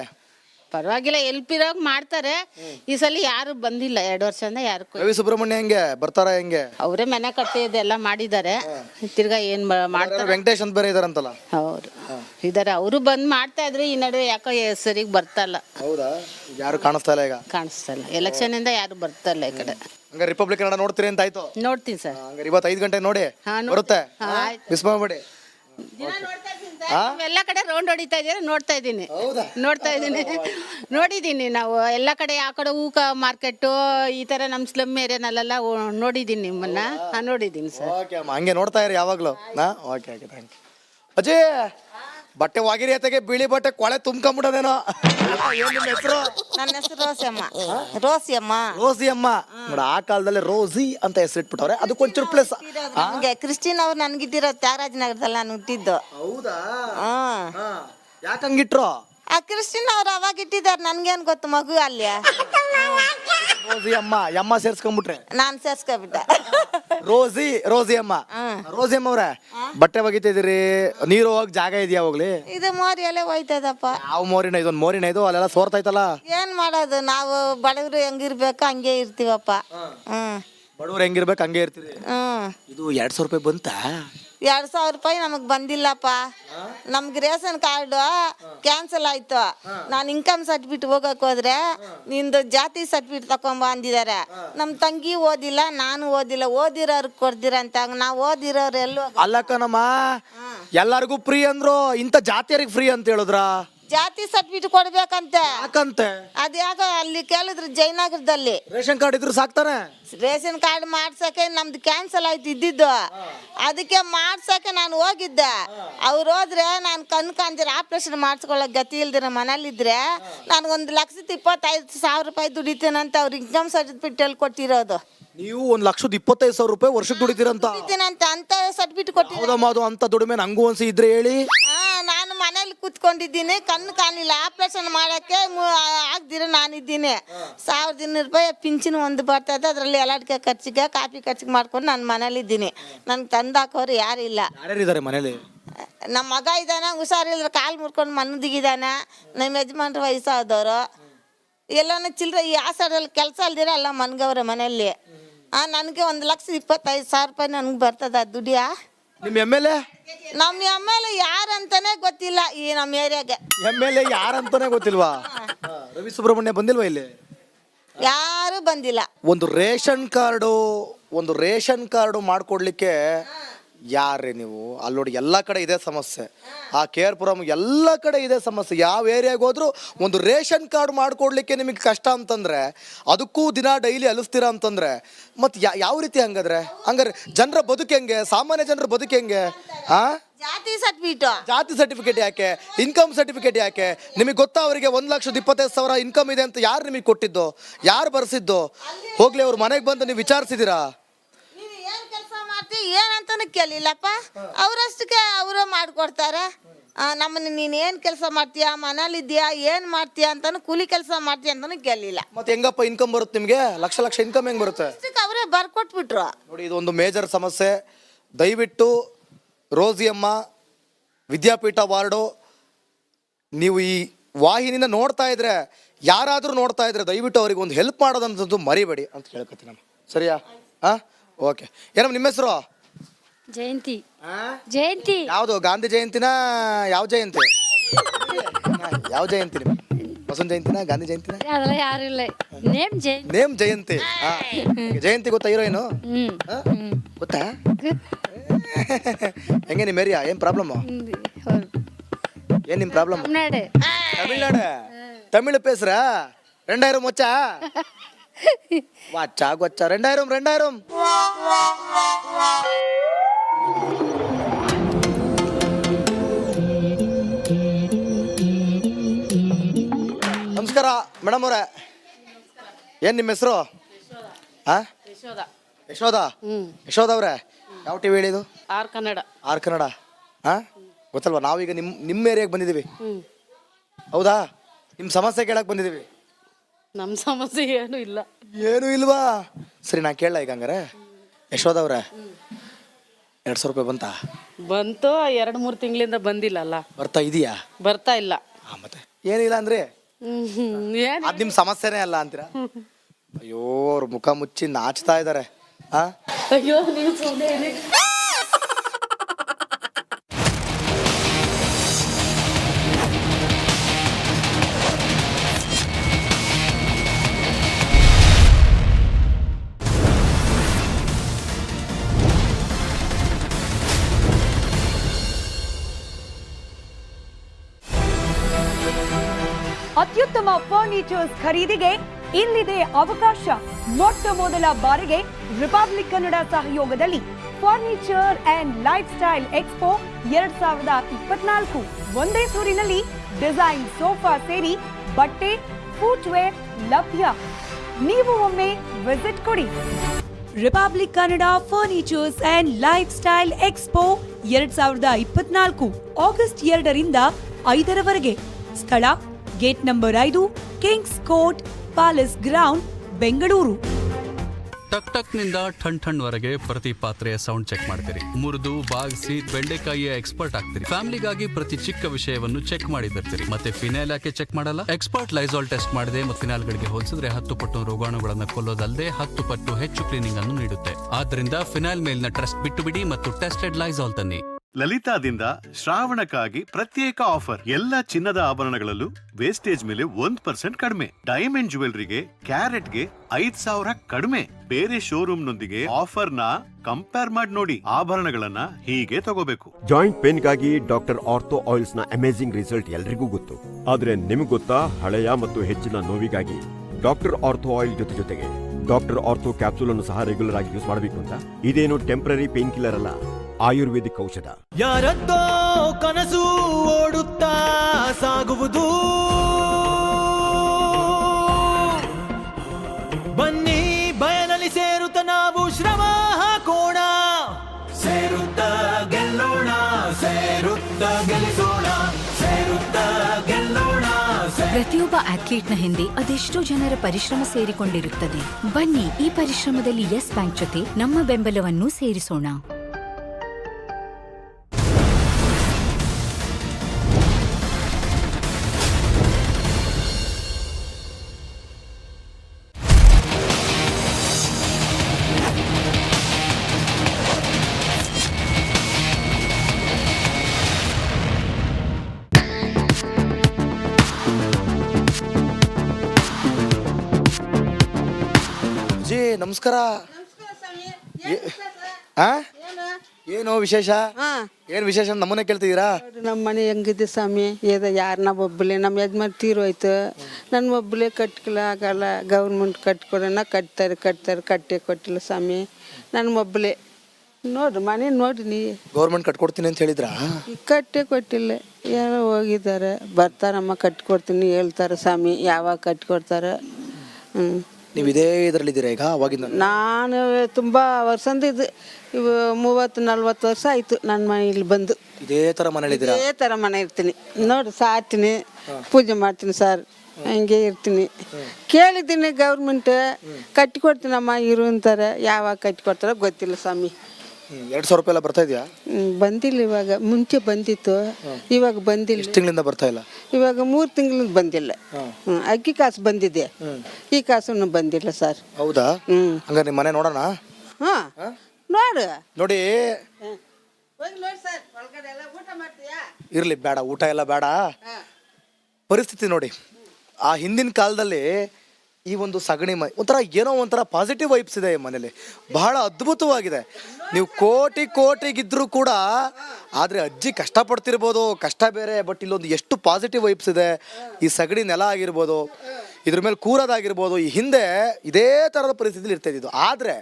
ಪರವಾಗಿಲ್ಲ ಎಲ್ಪ್ ಇರೋಗ್ ಮಾಡ್ತಾರೆ. ಈ ಸಲ ಯಾರು ಬಂದಿಲ್ಲ ಎರಡು ವರ್ಷದಿಂದ ಯಾರು ರವಿ ಸುಬ್ರಹ್ಮಣ್ಯ ಹೆಂಗೆ? ಬರ್ತಾರ ಹೆಂಗೆ? ಅವರೇ ಮನೆ ಕಟ್ಟಿದ್ದೆಲ್ಲ ಮಾಡಿದ್ದಾರೆ. ತಿರ್ಗಾ ಏನ್ ಮಾ- ಮಾಡ್ತಾರೆ? ವೆಂಕಟೇಶ್ ಅಂತ ಬೇರೆ ಇದಾರಂತಲ್ಲ? ಹೌದು. ಇದಾರೆ ಅವರು ಬಂದ್ ಮಾಡ್ತಾ ಇದ್ರು ಈ ನಡುವೆ ಯಾಕೋ ಸರಿಗ್ ಬರ್ತಲ್ಲ. ಹೌದಾ? ಯಾರು ಕಾಣಿಸ್ತಾ ಇಲ್ಲ ಈಗ? ಕಾಣಿಸ್ತಾ ಇಲ್ಲ. ಎಲೆಕ್ಷನ್ ಇಂದ ಯಾರು ಬರ್ತಲ್ಲ ಈ ಕಡೆ. ಹಂಗ ರಿಪಬ್ಲಿಕ್ ಕನ್ನಡ ನೋಡ್ತೀರಿ ಅಂತ ಆಯ್ತು? ನೋಡ್ತೀನಿ ಸರ್. ಹಂಗಾರೆ ಇವತ್ತು ಐದು ಗಂಟೆ ನೋಡಿ. ಹಾ. ಬರುತ್ತೆ? ಹಾ, ಆಯ್ತು. ಮಿಸ್ ಮಾಡ್ಬೇಡಿ ಎಲ್ಲ ಕಡೆ ರೌಂಡ್ ಹೊಡಿತಾ ಇದೀರ ನೋಡ್ತಾ ಇದ್ದೀನಿ. ನೋಡ್ತಾ ಇದ್ದೀನಿ. ನೋಡಿದ್ದೀನಿ ನಾವು. ಎಲ್ಲ ಕಡೆ ಆ ಕಡೆ ಊಕ ಮಾರ್ಕೆಟ್ ಈ ತರ ನಮ್ಮ ಸ್ಲಮ್ ಏರಿಯಾನಲ್ಲೆಲ್ಲ ನೋಡಿದ್ದೀನಿ ನಿಮ್ಮನ್ನ. ನೋಡಿದೀನಿ ನೋಡಿದ್ದೀನಿ ಸರ್. ಓಕೆ ಅಮ್ಮ. ಹಂಗೆ ನೋಡ್ತಾ ಇರಿ ಯಾವಾಗಲೂ. Okay okay thank you Ajay! ಬಟ್ಟೆ ಒಗಿರಿ ಅತ್ತಗೆ ಬಿಳಿ ಬಟ್ಟೆ ಕೊಳೆ ತುಂಬ್ಕೊಂಬಿಟ್ಟದೇನೋ ಏನ್ ನಿಮ್ಮ ಹೆಸರು? ನನ್ನ ಹೆಸರು ರೋಸಮ್ಮ ರೋಸಿಯಮ್ಮ. ರೋಸಿ ಅಮ್ಮ ನೋಡ ಆ ಕಾಲದಲ್ಲಿ ರೋಸಿ ಅಂತ ಹೆಸರಿಟ್ಬಿಟ್ಟವ್ರೆ ಅದಕ್ಕೊಂಚೂರು ಪ್ಲೇಸ್. ನಮ್ಗೆ ಕ್ರಿಸ್ಟಿನ್ ಅವ್ರು ನನ್ಗಿಟ್ಟಿರೋ ತ್ಯಾಗರಾಜನಗರದಲ್ಲಿ ನಾನು ಹುಟ್ಟಿದ್ದು. ಹೌದಾ? ಹ್ಮ್ ಯಾಕೆ ಹಂಗಿಟ್ರು? ಆ ಕ್ರಿಸ್ಟಿನ್ ಅವ್ರು ಅವಾಗ ಇಟ್ಟಿದ್ದಾರೆ. ನನ್ಗೇನ್ ಗೊತ್ತು ಮಗು ಅಲ್ಲಿ ರೋಸಿ ಅಮ್ಮ ಅಮ್ಮ ಸೇರ್ಸ್ಕೊಂಡ್ಬಿಟ್ರೆ ನಾನ್ ಸೇರ್ಸ್ಕೊಬಿಟ್ಟೆ. ರೋಸಿ ರೋಸಿ ಅಮ್ಮ. ರೋಸಿ ಅಮ್ಮ ಅವ್ರ ಬಟ್ಟೆ ಒಗಿತಿದ್ದೀರಿ ನೀರು ಹೋಗಕ್ ಜಾಗ ಇದೆಯಾ ಹೋಗ್ಲಿ? ಇದು ಮೋರಿ ಎಲ್ಲ ಹೋಯ್ತದಪ್ಪ. ಯಾವ ಮೋರಿನ ಇದೊಂದು ಮೋರಿನ ಇದು ಅಲ್ಲೆಲ್ಲ ಸೋರ್ತೈತಲ್ಲ ಏನ್ ಮಾಡೋದು ನಾವು ಬಡವರು ಹೆಂಗಿರ್ಬೇಕು ಹಂಗೆ ಇರ್ತೀವಪ್ಪ. ಹ್ಮ್. ಬಡವ್ರು ಹೆಂಗಿರ್ಬೇಕು ಹಂಗೆ ಇರ್ತೀರಿ. ಹ್ಮ್. ಇದು ಎರಡ್ ಸಾವಿರ ರೂಪಾಯಿ ಬಂತಾ? ಎರಡ್ ಸಾವಿರ ರೂಪಾಯಿ ನಮಗೆ ಬಂದಿಲ್ಲಪ್ಪ. ನಮ್ಗೆ ರೇಷನ್ ಕಾರ್ಡು ಕ್ಯಾನ್ಸಲ್ ಆಯ್ತು. ನಾನು ಇನ್ಕಮ್ ಸರ್ಟಿಫಿಕೇಟ್ ಹೋಗಕ್ ಹೋದ್ರೆ ನಿಂದು ಜಾತಿ ಸರ್ಟಿಫಿಕೇಟ್ ತಕೊಂಬ ಅಂದಿದ್ದಾರೆ. ನಮ್ಮ ತಂಗಿ ಓದಿಲ್ಲ ನಾನು ಓದಿಲ್ಲ. ಓದಿರೋರ್ಗೆ ಕೊಡ್ದಿರ ಅಂತ ನಾವು ಓದಿರೋರು ಎಲ್ಲೂ ಅಲ್ಲಕ್ಕ ನಮ್ಮ ಎಲ್ಲರಿಗೂ ಫ್ರೀ ಅಂದ್ರು ಇಂಥ ಜಾತಿಯರಿಗೆ ಫ್ರೀ ಅಂತ ಹೇಳಿದ್ರ? ಜಾತಿ ಸರ್ಟಿಫಿಕೇಟ್ ಕೊಡ್ಬೇಕಂತೆ. ಯಾಕಂತೆ? ಅದ್ಯಾಕೋ ಅಲ್ಲಿ ಕೇಳಿದ್ರು ಜಯನಗರದಲ್ಲಿ ರೇಷನ್ ಕಾರ್ಡ್ ಇದ್ರು ಸಾಕ್ತಾನೆ? ರೇಷನ್ ಕಾರ್ಡ್ ಮಾಡ್ಸಕ್ಕೆ ನಮ್ದು ಕ್ಯಾನ್ಸಲ್ ಆಯ್ತು ಇದ್ದಿದ್ದು. ಅದಕ್ಕೆ ಮಾಡ್ಸಕ್ಕೆ ನಾನು ಹೋಗಿದ್ದೆ. ಅವ್ರು ಹೋದ್ರೆ ನಾನು ಕಣ್ ಕಾಂದಿರ ಆಪರೇಷನ್ ಮಾಡಿಸ್ಕೊಳ್ಳೋ ಗತಿ ಇಲ್ದಿರ ಮನೇಲಿದ್ರೆ ನನಗೊಂದು ಲಕ್ಷದ ಇಪ್ಪತ್ತೈದು ಸಾವಿರ ರೂಪಾಯಿ ದುಡಿತೇನಂತ ಅವ್ರು ಇನ್ಕಮ್ ಸರ್ಟಿಫಿಕೇಟ್ ಹೇಳಿ ಕೊಟ್ಟಿರೋದು. ನೀವು ಒಂದ್ ಲಕ್ಷದ ಇಪ್ಪತ್ತೈದು ಸಾವಿರ ರೂಪಾಯಿ ವರ್ಷಕ್ಕೆ ದುಡಿತೀರಂತ? ದುಡಿತೀನಂತ ಅಂತ ಸರ್ಟಿಫಿಕೇಟ್ ಕೊಟ್ಟಿರೋ ಹೌದಮ್ಮ ಅದು ಅಂತ ದುಡಿಮೆ ನಂಗೂ ಒಂದ್ಸಿ ಇದ್ರೆ ಹೇಳಿ. ಹಾ, ನಾನು ಮನೇಲಿ ಕೂತ್ಕೊಂಡಿದ್ದೀನಿ ಕಣ್ಣು ಕಾಣಿಲ್ಲ ಆಪ್ರೇಷನ್ ಮಾಡಕ್ಕೆ ಆಗ್ದಿರ ನಾನಿದ್ದೀನಿ. ಸಾವಿರದ ಇನ್ನೂರು ರೂಪಾಯಿ ಪಿಂಚಿನ ಒಂದು ಬರ್ತದೆ ಅದರಲ್ಲಿ ಎಲ್ಲಾಡಿಕೆ ಖರ್ಚಿಗೆ ಕಾಫಿ ಖರ್ಚಿಗೆ ಮಾಡ್ಕೊಂಡು ನಾನು ಮನೇಲಿದ್ದೀನಿ. ನನ್ಗೆ ತಂದಾಕೋರು ಯಾರು ಇಲ್ಲ. ಯಾರ್ಯಾರಿದ್ದಾರೆ ಮನೇಲಿ? ನಮ್ಮ ಮಗ ಇದ್ದಾನೆ ಹುಷಾರಿಲ್ಲ ಕಾಲು ಮುರ್ಕೊಂಡು ಮನದಿಗಿದ್ದಾನೆ ನಮ್ಮ ಯಜಮಾನ್ರು ವಯಸ್ಸಾದವರು. ಎಲ್ಲನೂ ಚಿಲ್ಲರೆ ಈ ಆಸರದಲ್ಲಿ ಕೆಲಸ ಅಲ್ದಿರ ಅಲ್ಲ ಮನ್ಗವ್ರೆ ಮನೆಯಲ್ಲಿ. ನನಗೆ ಒಂದು ಲಕ್ಷ ಇಪ್ಪತ್ತೈದು ಸಾವಿರ ರೂಪಾಯಿ ನನಗೆ ಬರ್ತದ ದುಡಿಯ? ನಿಮ್ ಎಂ ಎಲ್ ಎ? ನಮ್ಮ ಎಂ ಎಲ್ ಯಾರಂತಾನೆ ಗೊತ್ತಿಲ್ಲ ಈ ನಮ್ಮ ಏರಿಯಾಗೆ. ಎಂ ಎಲ್ ಎ ಯಾರಂತಾನೆ ಗೊತ್ತಿಲ್ವಾ? ರವಿ ಸುಬ್ರಹ್ಮಣ್ಯ ಬಂದಿಲ್ವಾ ಇಲ್ಲಿ? ಯಾರು ಬಂದಿಲ್ಲ. ಒಂದು ರೇಷನ್ ಕಾರ್ಡು ಒಂದು ರೇಷನ್ ಕಾರ್ಡು ಮಾಡ್ಕೊಡ್ಲಿಕ್ಕೆ ಯಾರೇ ನೀವು? ಅಲ್ಲಿ ನೋಡಿ ಎಲ್ಲ ಕಡೆ ಇದೆ ಸಮಸ್ಯೆ. ಆ ಕೆ ಆರ್ ಪುರಂ ಎಲ್ಲ ಕಡೆ ಇದೆ ಸಮಸ್ಯೆ. ಯಾವ ಏರಿಯಾಗೆ ಹೋದರೂ ಒಂದು ರೇಷನ್ ಕಾರ್ಡ್ ಮಾಡ್ಕೊಡ್ಲಿಕ್ಕೆ ನಿಮಗೆ ಕಷ್ಟ ಅಂತಂದರೆ ಅದಕ್ಕೂ ದಿನ ಡೈಲಿ ಅಲಿಸ್ತೀರಾ ಅಂತಂದ್ರೆ ಮತ್ತೆ ಯಾವ ರೀತಿ ಹಂಗಾದ್ರೆ? ಹಂಗಾರೆ ಜನರ ಬದುಕು ಹೆಂಗೆ? ಸಾಮಾನ್ಯ ಜನರ ಬದುಕು ಹೆಂಗೆ? ಹಾಂ ಜಾತಿ ಸರ್ಟಿಫಿಕೇಟ್. ಜಾತಿ ಸರ್ಟಿಫಿಕೇಟ್ ಯಾಕೆ? ಇನ್ಕಮ್ ಸರ್ಟಿಫಿಕೇಟ್ ಯಾಕೆ? ನಿಮಗೆ ಗೊತ್ತಾ ಅವರಿಗೆ ಒಂದು ಲಕ್ಷದ ಇಪ್ಪತ್ತೈದು ಸಾವಿರ ಇನ್ಕಮ್ ಇದೆ ಅಂತ ಯಾರು ನಿಮಗೆ ಕೊಟ್ಟಿದ್ದು? ಯಾರು ಬರ್ಸಿದ್ದು? ಹೋಗ್ಲಿ ಅವ್ರ ಮನೆಗೆ ಬಂದು ನೀವು ವಿಚಾರಿಸಿದ್ದೀರಾ ಮಾಡ್ತೀವಿ ಏನಂತ ಕೇಳಿಲ್ಲಪ್ಪ. ಅವರಷ್ಟಕ್ಕೆ ಅವರು ಮಾಡಿಕೊಡ್ತಾರೆ. ನಮ್ಮನ್ನ ನೀನು ಏನು ಕೆಲಸ ಮಾಡ್ತೀಯಾ? ಮನೇಲಿದ್ದೀಯಾ ಏನು ಮಾಡ್ತೀಯಾ ಅಂತಾನು ಕೂಲಿ ಕೆಲಸ ಮಾಡ್ತೀಯ ಅಂತಾನು ಕೇಳಿಲ್ಲ. ಮತ್ತೆ ಹೆಂಗಪ್ಪ ಇನ್ಕಮ್ ಬರುತ್ತೆ ನಿಮಗೆ? ಲಕ್ಷ ಲಕ್ಷ ಇನ್ಕಮ್ ಹೆಂಗ್ ಬರುತ್ತೆ? ಅಷ್ಟಕ್ಕೆ ಅವರೇ ಬರ್ಕೊಟ್ಬಿಟ್ರು. ನೋಡಿ ಇದೊಂದು ಮೇಜರ್ ಸಮಸ್ಯೆ. ದಯವಿಟ್ಟು ರೋಜಿಯಮ್ಮ ವಿದ್ಯಾಪೀಠ ವಾರ್ಡು ನೀವು ಈ ವಾಹಿನಿನ ನೋಡ್ತಾ ಇದ್ರೆ ಯಾರಾದರೂ ನೋಡ್ತಾ ಇದ್ರೆ ದಯವಿಟ್ಟು ಅವ್ರಿಗೆ ಒಂದು ಹೆಲ್ಪ್ ಮಾಡೋದಂಥದ್ದು ಮರಿಬೇಡಿ ಅಂತ ಕೇಳ್ಕೊತೀನಿ ನಾನು ಸರಿಯಾ? ಹಾ ಓಕೆ ಏನಮ್ಮ ನಿಮ್ಮ ಹೆಸರು ಜಯಂತಿ ಜಯಂತಿ ಯಾವುದು ಗಾಂಧಿ ಜಯಂತಿನ ಯಾವ ಜಯಂತಿ ಯಾವ ಜಯಂತಿ ನಿಮ್ಮ ಬಸವನ ಜಯಂತಿನ ಗಾಂಧಿ ಜಯಂತಿನ ಅದೆಲ್ಲ ಯಾರು ಇಲ್ಲ ನೇಮ್ ಜಯಂತಿ ನೇಮ್ ಜಯಂತಿ ಹಾ. ಜಯಂತಿ ಗೊತ್ತಾ ಹೀರೋಯಿನು ಹ್ಮ್ ಗೊತ್ತಾ ಹೆಂಗೆ ನಿಮ್ಮ ಏರಿಯಾ ಏನು ಪ್ರಾಬ್ಲಮ್ ಏನ್ ನಿಮ್ ಪ್ರಾಬ್ಲಮ್ தமிழ்நாடு ತಮಿಳ್ನಾಡು ತಮಿಳ್ பேசுறா ரெண்டாயிரம் வச்சா വാച്ചാകൊച്ച രണ്ടായിരം രണ്ടായിരം ನಮಸ್ಕಾರ ಮೇಡಮ್ ಅವರೇ ಏನ್ ನಿಮ್ಮ ಹೆಸರು ಯಶೋಧ ಯಶೋಧ ಅವ್ರೆ ಯಾವ ಟಿವಿ ಹೇಳಿದು ಆರ್ ಕನ್ನಡ ಆರ್ ಕನ್ನಡ ಹಾ ಗೊತ್ತಲ್ವಾ ನಾವೀಗ ನಿಮ್ ನಿಮ್ಮ ಏರಿಯಾಗೆ ಬಂದಿದ್ದೀವಿ ಹೌದಾ ನಿಮ್ಮ ಸಮಸ್ಯೆ ಕೇಳಕ್ ಬಂದಿದ್ದೀವಿ ನಮ್ಮ ಸಮಸ್ಯೆ ಏನು ಇಲ್ಲ. ಏನೂ ಇಲ್ವಾ? ಸರಿ ನಾ ಕೇಳಲ್ಲ ಈಗ ಹಂಗಾರೆ. ಅವ್ರ ಎರಡು ಸಾವಿರ ರೂಪಾಯಿ ಬಂತಾ? ಬಂತು ಎರಡು ಮೂರು ತಿಂಗಳಿಂದ ಬಂದಿಲ್ಲ ಅಲ್ಲ. ಬರ್ತಾ ಇದೆಯಾ? ಬರ್ತಾ ಇಲ್ಲ. ಆ ಮತ್ತೆ. ಏನಿಲ್ಲ ಅಂದ್ರೆ? ಏನು ಅದು ನಿಮ್ಮ ಸಮಸ್ಯೆನೇ ಅಲ್ಲ ಅಂತೀರಾ? ಅಯ್ಯೋ ಅವ್ರ ಮುಖ ಮುಚ್ಚಿ ನಾಚ್ತಾ ಇದ್ದಾರೆ ಆ? ಅಯ್ಯೋ ನೀವು ಸುಮ್ಮನೆ ಫರ್ನಿಚರ್ಸ್ ಖರೀದಿಗೆ ಇಲ್ಲಿದೆ ಅವಕಾಶ. ಮೊಟ್ಟ ಮೊದಲ ಬಾರಿಗೆ ರಿಪಬ್ಲಿಕ್ ಕನ್ನಡ ಸಹಯೋಗದಲ್ಲಿ furniture and lifestyle expo ಎರಡ್ ಸಾವಿರದ ಇಪ್ಪತ್ನಾಲ್ಕು. ಒಂದೇ ಸೂರಿನಲ್ಲಿ ಡಿಸೈನ್ ಸೋಫಾ ಸೇರಿ ಬಟ್ಟೆ, ಫುಟ್ವೇರ್ ಲಭ್ಯ. ನೀವು ಒಮ್ಮೆ ವಿಸಿಟ್ ಕೊಡಿ. Republic Kannada furnitures and lifestyle expo ಎರಡ್ ಸಾವಿರದ ಇಪ್ಪತ್ನಾಲ್ಕು, ಆಗಸ್ಟ್ ಎರಡರಿಂದ ಐದರವರೆಗೆ. ಸ್ಥಳ, ಗೇಟ್ ನಂಬರ್ ಐದು Kings Court Palace Ground Bengaluru ಟಕ್ ಟಕ್ನಿಂದ ಠಣ್ ಠಣ್ ವರೆಗೆ ಪ್ರತಿ ಪಾತ್ರೆಯ ಸೌಂಡ್ ಚೆಕ್ ಮಾಡ್ತೀರಿ. ಮುರಿದು ಬಾಗಿಸಿ ಬೆಂಡೆಕಾಯಿಯ ಎಕ್ಸ್ಪರ್ಟ್ ಆಗ್ತೀರಿ. ಫ್ಯಾಮಿಲಿಗಾಗಿ ಪ್ರತಿ ಚಿಕ್ಕ ವಿಷಯವನ್ನು ಚೆಕ್ ಮಾಡಿ ಬರ್ತೀರಿ ಮತ್ತೆ ಫಿನೈಲ್ ಯಾಕೆ ಚೆಕ್ ಮಾಡಲ್ಲ? ಎಕ್ಸ್ಪರ್ಟ್ ಲೈಸಾಲ್ ಟೆಸ್ಟ್ ಮಾಡದೆ ಮತ್ತು ಫಿನಾಲ್ಗಳಿಗೆ ಹೋಲಿಸಿದ್ರೆ ಹತ್ತು ಪಟ್ಟು ರೋಗಾಣುಗಳನ್ನು ಕೊಲ್ಲೋದಲ್ಲದೆ ಹತ್ತು ಪಟ್ಟು ಹೆಚ್ಚು ಕ್ಲೀನಿಂಗ್ ಅನ್ನು ನೀಡುತ್ತೆ. ಆದ್ರಿಂದ ಫಿನೈಲ್ ಮೇಲಿನ ಟ್ರಸ್ಟ್ ಬಿಟ್ಟು ಬಿಡಿ ಮತ್ತು ಟೆಸ್ಟೆಡ್ ಲೈಸಾಲ್ ತನ್ನಿ. ಲಲಿತಾದಿಂದ ಶ್ರಾವಣಕ್ಕಾಗಿ ಪ್ರತ್ಯೇಕ ಆಫರ್. ಎಲ್ಲ ಚಿನ್ನದ ಆಭರಣಗಳಲ್ಲೂ ವೇಸ್ಟೇಜ್ ಮೇಲೆ ಒಂದ್ ಪರ್ಸೆಂಟ್ ಕಡಿಮೆ. ಡೈಮಂಡ್ ಜುವೆಲ್ರಿಗೆ ಕ್ಯಾರೆಟ್ಗೆ ಐದ್ ಸಾವಿರ ಕಡಿಮೆ. ಬೇರೆ ಶೋರೂಮ್ ನೊಂದಿಗೆ ಆಫರ್ನ ಕಂಪೇರ್ ಮಾಡಿ ನೋಡಿ. ಆಭರಣಗಳನ್ನ ಹೀಗೆ ತಗೋಬೇಕು. ಜಾಯಿಂಟ್ ಪೇನ್ಗಾಗಿ ಡಾಕ್ಟರ್ ಆರ್ಥೋ ಆಯಿಲ್ಸ್ನ ಅಮೇಜಿಂಗ್ ರಿಸಲ್ಟ್ ಎಲ್ರಿಗೂ ಗೊತ್ತು. ಆದ್ರೆ ನಿಮ್ಗೆ ಗೊತ್ತಾ? ಹಳೆಯ ಮತ್ತು ಹೆಚ್ಚಿನ ನೋವಿಗಾಗಿ ಡಾಕ್ಟರ್ ಆರ್ಥೋ ಆಯಿಲ್ ಜೊತೆ ಜೊತೆಗೆ ಡಾಕ್ಟರ್ ಆರ್ಥೋ ಕ್ಯಾಪ್ಸೂಲ್ ಅನ್ನು ಸಹ ರೆಗ್ಯುಲರ್ ಆಗಿ ಯೂಸ್ ಮಾಡಬೇಕು ಅಂತ. ಇದೇನು ಟೆಂಪರರಿ ಪೇನ್ ಕಿಲ್ಲರ್ ಅಲ್ಲ? ಆಯುರ್ವೇದಿಕ್ ಔಷಧ. ಯಾರದ್ದೋ ಕನಸು ಓಡುತ್ತಾ ಸಾಗುವುದು. ಬನ್ನಿ ಬಯಲಲ್ಲಿ ಸೇರುತ್ತ ನಾವು ಶ್ರಮ ಹಾಕೋಣ. ಸೇರುತ್ತ ಗೆಲ್ಲೋಣ ಸೇರುತ್ತ ಗೆಲ್ಲಿಸೋಣ ಸೇರುತ್ತ ಗೆಲ್ಲೋಣ ಪ್ರತಿಯೊಬ್ಬ ಅಥ್ಲೀಟ್ನ ಹಿಂದೆ ಅದೆಷ್ಟೋ ಜನರ ಪರಿಶ್ರಮ ಸೇರಿಕೊಂಡಿರುತ್ತದೆ. ಬನ್ನಿ ಈ ಪರಿಶ್ರಮದಲ್ಲಿ ಯೆಸ್ ಬ್ಯಾಂಕ್ ಜೊತೆ ನಮ್ಮ ಬೆಂಬಲವನ್ನು ಸೇರಿಸೋಣ. ನಮಸ್ಕಾರ. ಆ? ಏನು? ವಿಶೇಷ? ಏನು ವಿಶೇಷ ನಮ್ಮನೆ ಕೇಳ್ತಿದ್ದೀರಾ? ನಮ್ಮ ಮನೆ ಹೆಂಗಿದೆ ಸ್ವಾಮಿ? ಏದ ಯಾರನ್ನ ಒಬ್ಬಲೆ ನಮ್ಮ ಯಜಮಾನ್ ತೀರೋಯ್ತು ನನ್ನ ಒಬ್ಬಲೆ ಕಟ್ಕಲ ಆಗಲ್ಲ. ಗೌರ್ಮೆಂಟ್ ಕಟ್ಕೊಡೋಣ ಕಟ್ತಾರೆ ಕಟ್ತಾರೆ ಕಟ್ಟೆ ಕೊಟ್ಟಿಲ್ಲ ಸ್ವಾಮಿ. ನನ್ನ ಒಬ್ಬಲೆ ನೋಡು ಮನೆ ನೋಡಿ ನೀ. ಗೌರ್ಮೆಂಟ್ ಕಟ್ಕೊಡ್ತೀನಿ ಅಂತ ಹೇಳಿದ್ರಾ? ಕಟ್ಟೆ ಕೊಟ್ಟಿಲ್ಲ. ಯಾರೋ ಹೋಗಿದ್ದಾರೆ. ಬರ್ತಾರಮ್ಮ ಕಟ್ಕೊಡ್ತೀನಿ ಹೇಳ್ತಾರೆ ಸ್ವಾಮಿ. ಯಾವಾಗ ಕಟ್ಕೊಡ್ತಾರೆ? ಹ್ಞೂ ನೀವು ಇದೇ ಇದರಲ್ಲಿದ್ದೀರಾ ಈಗ ಅವಾಗಿಂದ? ನಾನು ತುಂಬ ವರ್ಷದಿಂದ ಇದು ಇವು ಮೂವತ್ತು ನಲ್ವತ್ತು ವರ್ಷ ಆಯಿತು ನನ್ನ ಮನೇಲಿ ಬಂದು. ಇದೇ ಥರ ಮನೇಲಿದ್ದೀರಾ ಇದೇ ಥರ ಮನೆ ಇರ್ತೀನಿ. ನೋಡಿ ಸಾರ್ತೀನಿ ಪೂಜೆ ಮಾಡ್ತೀನಿ ಸರ್ ಹಂಗೆ ಇರ್ತೀನಿ. ಕೇಳಿದ್ದೀನಿ ಗೌರ್ಮೆಂಟ್ ಕಟ್ಟಿಕೊಡ್ತೀನಮ್ಮ ಇರು ಅಂತಾರೆ. ಯಾವಾಗ ಕಟ್ಟಿಕೊಡ್ತಾರೋ ಗೊತ್ತಿಲ್ಲ ಸ್ವಾಮಿ. ಎರಡು ಸಾವಿರ ರೂಪಾಯಿ ಎಲ್ಲ ಬರ್ತಾ ಇದೆಯಾ? ಹ್ಮ್, ಬಂದಿಲ್ಲ ಇವಾಗ. ಮುಂಚೆ ಬಂದಿತ್ತು. ಇವಾಗ ಬಂದಿಲ್ಲ. ಎಷ್ಟು ತಿಂಗಳಿಂದ ಬರ್ತಾ ಇಲ್ಲ? ಇವಾಗ ಮೂರು ತಿಂಗಳಿಂದ ಬಂದಿಲ್ಲ. ಹ್ಮ್, ಅಕ್ಕಿ ಕಾಸು ಬಂದಿದೆ. ಈ ಕಾಸು ಬಂದಿಲ್ಲ ಸರ್. ಹೌದಾ? ಹ್ಞೂ ಹಂಗಾರೆ ನಿಮ್ಮ ಮನೆ ನೋಡೋಣ? ಹಾಂ. ನೋಡು. ನೋಡಿ. ಹೋಗಿ ನೋಡಿ ಸರ್. ಒಳಗಡೆ ಎಲ್ಲ ಊಟ ಮಾಡ್ತೀಯಾ? ಇರಲಿ ಬೇಡ. ಊಟ ಎಲ್ಲ ಬೇಡ. ಪರಿಸ್ಥಿತಿ ನೋಡಿ. ಆ ಹಿಂದಿನ ಕಾಲದಲ್ಲಿ ಈ ಒಂದು ಸಗಣಿ ಮನೆ ಒಂಥರ ಏನೋ ಒಂಥರ ಪಾಸಿಟಿವ್ ವೈಬ್ಸ್ ಇದೆ ಈ ಮನೇಲಿ. ಬಹಳ ಅದ್ಭುತವಾಗಿದೆ. ನೀವು ಕೋಟಿ ಕೋಟಿಗಿದ್ರು ಕೂಡ ಆದರೆ ಅಜ್ಜಿ ಕಷ್ಟಪಡ್ತಿರ್ಬೋದು, ಕಷ್ಟ ಬೇರೆ ಬಟ್ ಇಲ್ಲೊಂದು ಎಷ್ಟು ಪಾಸಿಟಿವ್ ವೈಬ್ಸ್ ಇದೆ. ಈ ಸಗಣಿ ನೆಲ ಆಗಿರ್ಬೋದು, ಇದ್ರ ಮೇಲೆ ಕೂರೋದಾಗಿರ್ಬೋದು, ಈ ಹಿಂದೆ ಇದೇ ಥರದ ಪರಿಸ್ಥಿತಿಲಿ ಇರ್ತಾ ಇದ್ದಿದ್ದು. ಆದರೆ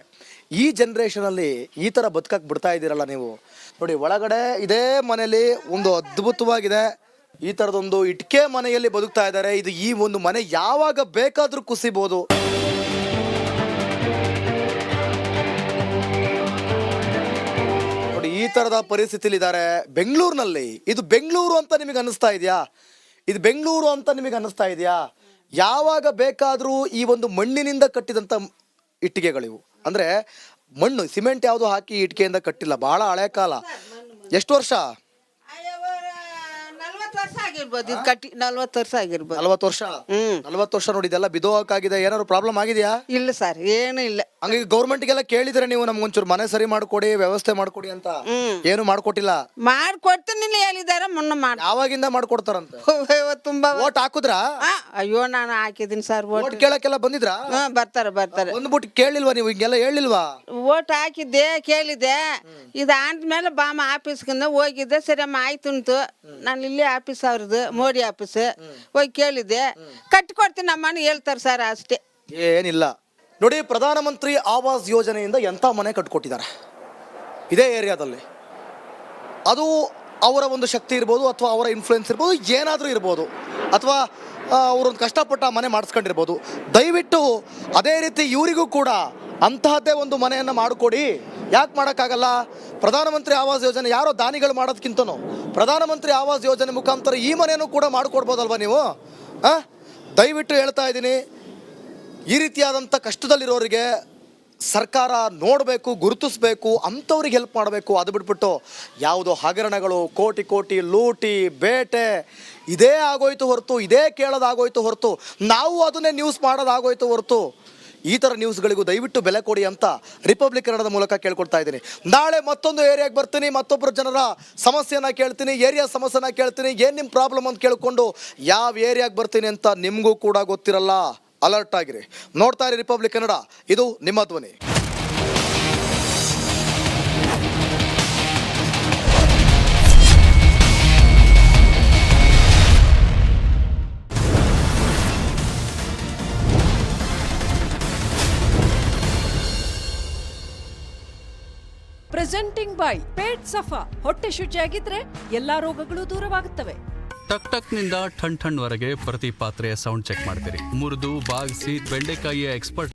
ಈ ಜನ್ರೇಷನಲ್ಲಿ ಈ ಥರ ಬದುಕಕ್ಕೆ ಬಿಡ್ತಾ ಇದ್ದೀರಲ್ಲ ನೀವು. ನೋಡಿ, ಒಳಗಡೆ ಇದೇ ಮನೇಲಿ ಒಂದು ಅದ್ಭುತವಾಗಿದೆ. ಈ ಥರದೊಂದು ಇಟ್ಕೆ ಮನೆಯಲ್ಲಿ ಬದುಕ್ತಾ ಇದ್ದಾರೆ. ಇದು ಈ ಒಂದು ಮನೆ ಯಾವಾಗ ಬೇಕಾದರೂ ಕುಸಿಬೋದು. ಥರದ ಪರಿಸ್ಥಿತಿಲಿದ್ದಾರೆ ಬೆಂಗಳೂರಿನಲ್ಲಿ. ಇದು ಬೆಂಗಳೂರು ಅಂತ ನಿಮಗೆ ಅನ್ನಿಸ್ತಾ ಇದೆಯಾ? ಇದು ಬೆಂಗಳೂರು ಅಂತ ನಿಮಗೆ ಅನಿಸ್ತಾ ಇದೆಯಾ? ಯಾವಾಗ ಬೇಕಾದರೂ ಈ ಒಂದು ಮಣ್ಣಿನಿಂದ ಕಟ್ಟಿದಂಥ ಇಟ್ಟಿಗೆಗಳಿವು. ಅಂದರೆ ಮಣ್ಣು, ಸಿಮೆಂಟ್ ಯಾವುದು ಹಾಕಿ ಇಟ್ಟಿಗೆಯಿಂದ ಕಟ್ಟಿಲ್ಲ. ಬಹಳ ಹಳೆ ಕಾಲ. ಎಷ್ಟು ವರ್ಷ? ಆಗಿರ್ಬೋದು ಇದು ಕಟ್ಟಿ ನಲ್ವತ್ತು ವರ್ಷ ಆಗಿರ್ಬೋದು. ನಲ್ವತ್ತು ವರ್ಷ? ಹ್ಮ್. ನಲವತ್ತು ವರ್ಷ ನೋಡಿ ಇದೆಲ್ಲ ಬಿದೋಕಾಗಿದೆ ಏನಾದ್ರು ಪ್ರಾಬ್ಲಮ್ ಆಗಿದೆಯಾ? ಇಲ್ಲ ಸರ್ ಏನು ಇಲ್ಲ. ಹಂಗಾಗಿ ಗೌರ್ಮೆಂಟ್ಗೆಲ್ಲ ಕೇಳಿದ್ರೆ ನೀವು ನಮ್ಗೊಂಚೂರು ಮನೆ ಸರಿ ಮಾಡ್ಕೊಡಿ ವ್ಯವಸ್ಥೆ ಮಾಡ್ಕೊಡಿ ಅಂತ. ಏನು ಮಾಡ್ಕೊಟ್ಟಿಲ್ಲ? ಮಾಡ್ಕೊಡ್ತೀನಿ ಹೇಳಿದಾರೆ ಮೊನ್ನೆ ಮಾಡಿ ಯಾವಾಗಿಂದ ಮಾಡ್ಕೊಡ್ತಾರಂತೆ? ತುಂಬಾ ಓಟ್ ಹಾಕುದ್ರಾ? ಆ, ಅಯ್ಯೋ ನಾನು ಹಾಕಿದೀನಿ ಸರ್ ಓಟ್. ಓಟ್ ಕೇಳಕ್ಕೆಲ್ಲ ಬಂದಿದ್ರಾ? ಹಾ ಬರ್ತಾರೆ ಬರ್ತಾರೆ. ಬಂದ್ಬಿಟ್ಟು ಕೇಳಿಲ್ವಾ ನೀವು ಹಿಂಗೆಲ್ಲ ಹೇಳಿಲ್ವಾ? ಓಟ್ ಹಾಕಿದ್ದೆ ಕೇಳಿದೆ ಇದು ಆದ್ಮೇಲೆ ಬಾಮ ಆಫೀಸ್ಗಿಂದ ಹೋಗಿದ್ದೆ ಸರಿ ಅಮ್ಮ ಆಯ್ತು ನಾನು ಇಲ್ಲೇ ಆಫೀಸ್ ಅವ್ರದ್ದು ಮೋಡಿ ಆಫೀಸ್. ಹೋಗಿ ಕೇಳಿದೆ ಕಟ್ಕೊಡ್ತೀನಿ ಅಮ್ಮನ ಹೇಳ್ತಾರೆ ಸರ್ ಅಷ್ಟೇ. ಏನಿಲ್ಲ. ನೋಡಿ ಪ್ರಧಾನಮಂತ್ರಿ ಆವಾಸ್ ಯೋಜನೆಯಿಂದ ಎಂಥ ಮನೆ ಕಟ್ಕೊಟ್ಟಿದ್ದಾರೆ? ಇದೇ ಏರಿಯಾದಲ್ಲಿ. ಅದು ಅವರ ಒಂದು ಶಕ್ತಿ ಇರ್ಬೋದು ಅಥವಾ ಅವರ ಇನ್ಫ್ಲುಯೆನ್ಸ್ ಇರ್ಬೋದು ಏನಾದರೂ ಇರ್ಬೋದು ಅಥವಾ ಅವರೊಂದು ಕಷ್ಟಪಟ್ಟ ಮನೆ ಮಾಡಿಸ್ಕೊಂಡಿರ್ಬೋದು. ದಯವಿಟ್ಟು ಅದೇ ರೀತಿ ಇವರಿಗೂ ಕೂಡ ಅಂತಹದ್ದೇ ಒಂದು ಮನೆಯನ್ನು ಮಾಡಿಕೊಡಿ. ಯಾಕೆ ಮಾಡೋಕ್ಕಾಗಲ್ಲ? ಪ್ರಧಾನಮಂತ್ರಿ ಆವಾಸ್ ಯೋಜನೆ ಯಾರೋ ದಾನಿಗಳು ಮಾಡೋದಕ್ಕಿಂತನೂ ಪ್ರಧಾನಮಂತ್ರಿ ಆವಾಸ್ ಯೋಜನೆ ಮುಖಾಂತರ ಈ ಮನೆಯನ್ನು ಕೂಡ ಮಾಡಿಕೊಡ್ಬೋದಲ್ವ ನೀವು? ಹಾಂ ದಯವಿಟ್ಟು ಹೇಳ್ತಾ ಇದ್ದೀನಿ. ಈ ರೀತಿಯಾದಂಥ ಕಷ್ಟದಲ್ಲಿರೋರಿಗೆ ಸರ್ಕಾರ ನೋಡಬೇಕು, ಗುರುತಿಸ್ಬೇಕು, ಅಂಥವ್ರಿಗೆ ಹೆಲ್ಪ್ ಮಾಡಬೇಕು. ಅದು ಬಿಟ್ಬಿಟ್ಟು ಯಾವುದೋ ಹಗರಣಗಳು, ಕೋಟಿ ಕೋಟಿ ಲೂಟಿ, ಬೇಟೆ, ಇದೇ ಆಗೋಯ್ತು ಹೊರತು, ಇದೇ ಕೇಳೋದಾಗೋಯ್ತು ಹೊರತು, ನಾವು ಅದನ್ನೇ ನ್ಯೂಸ್ ಮಾಡೋದಾಗೋಯ್ತು ಹೊರತು ಈ ಥರ ನ್ಯೂಸ್ಗಳಿಗೂ ದಯವಿಟ್ಟು ಬೆಲೆ ಕೊಡಿ ಅಂತ ರಿಪಬ್ಲಿಕ್ ಕನ್ನಡದ ಮೂಲಕ ಕೇಳ್ಕೊಡ್ತಾ ಇದ್ದೀನಿ. ನಾಳೆ ಮತ್ತೊಂದು ಏರಿಯಾಗೆ ಬರ್ತೀನಿ ಮತ್ತೊಬ್ಬರು ಜನರ ಸಮಸ್ಯೆನ ಕೇಳ್ತೀನಿ, ಏರಿಯಾ ಸಮಸ್ಯೆನ ಕೇಳ್ತೀನಿ, ಏನು ನಿಮ್ಮ ಪ್ರಾಬ್ಲಮ್ ಅಂತ ಕೇಳಿಕೊಂಡು ಯಾವ ಏರಿಯಾಗೆ ಬರ್ತೀನಿ ಅಂತ ನಿಮಗೂ ಕೂಡ ಗೊತ್ತಿರಲ್ಲ. ಅಲರ್ಟ್ ಆಗಿರಿ. ನೋಡ್ತಾ ಇರಿ ರಿಪಬ್ಲಿಕ್ ಕನ್ನಡ, ಇದು ನಿಮ್ಮ ಧ್ವನಿ. ಪ್ರೆಸೆಂಟಿಂಗ್ ಬೈ ಪೇಟ್ ಸಫಾ ಹೊಟ್ಟೆ ಶುಚಿಯಾಗಿದ್ರೆ ಎಲ್ಲಾ ರೋಗಗಳು ದೂರವಾಗುತ್ತವೆ. ಟಕ್ ಟಕ್ನಿಂದ ಠಣ್ ಠಣ್ ವರೆಗೆ ಪ್ರತಿ ಪಾತ್ರೆಯ ಸೌಂಡ್ ಚೆಕ್ ಮಾಡ್ತೀರಿ. ಮುರಿದು, ಬಾಗಿಸಿ, ಬೆಂಡೆಕಾಯಿಯ ಎಕ್ಸ್ಪರ್ಟ್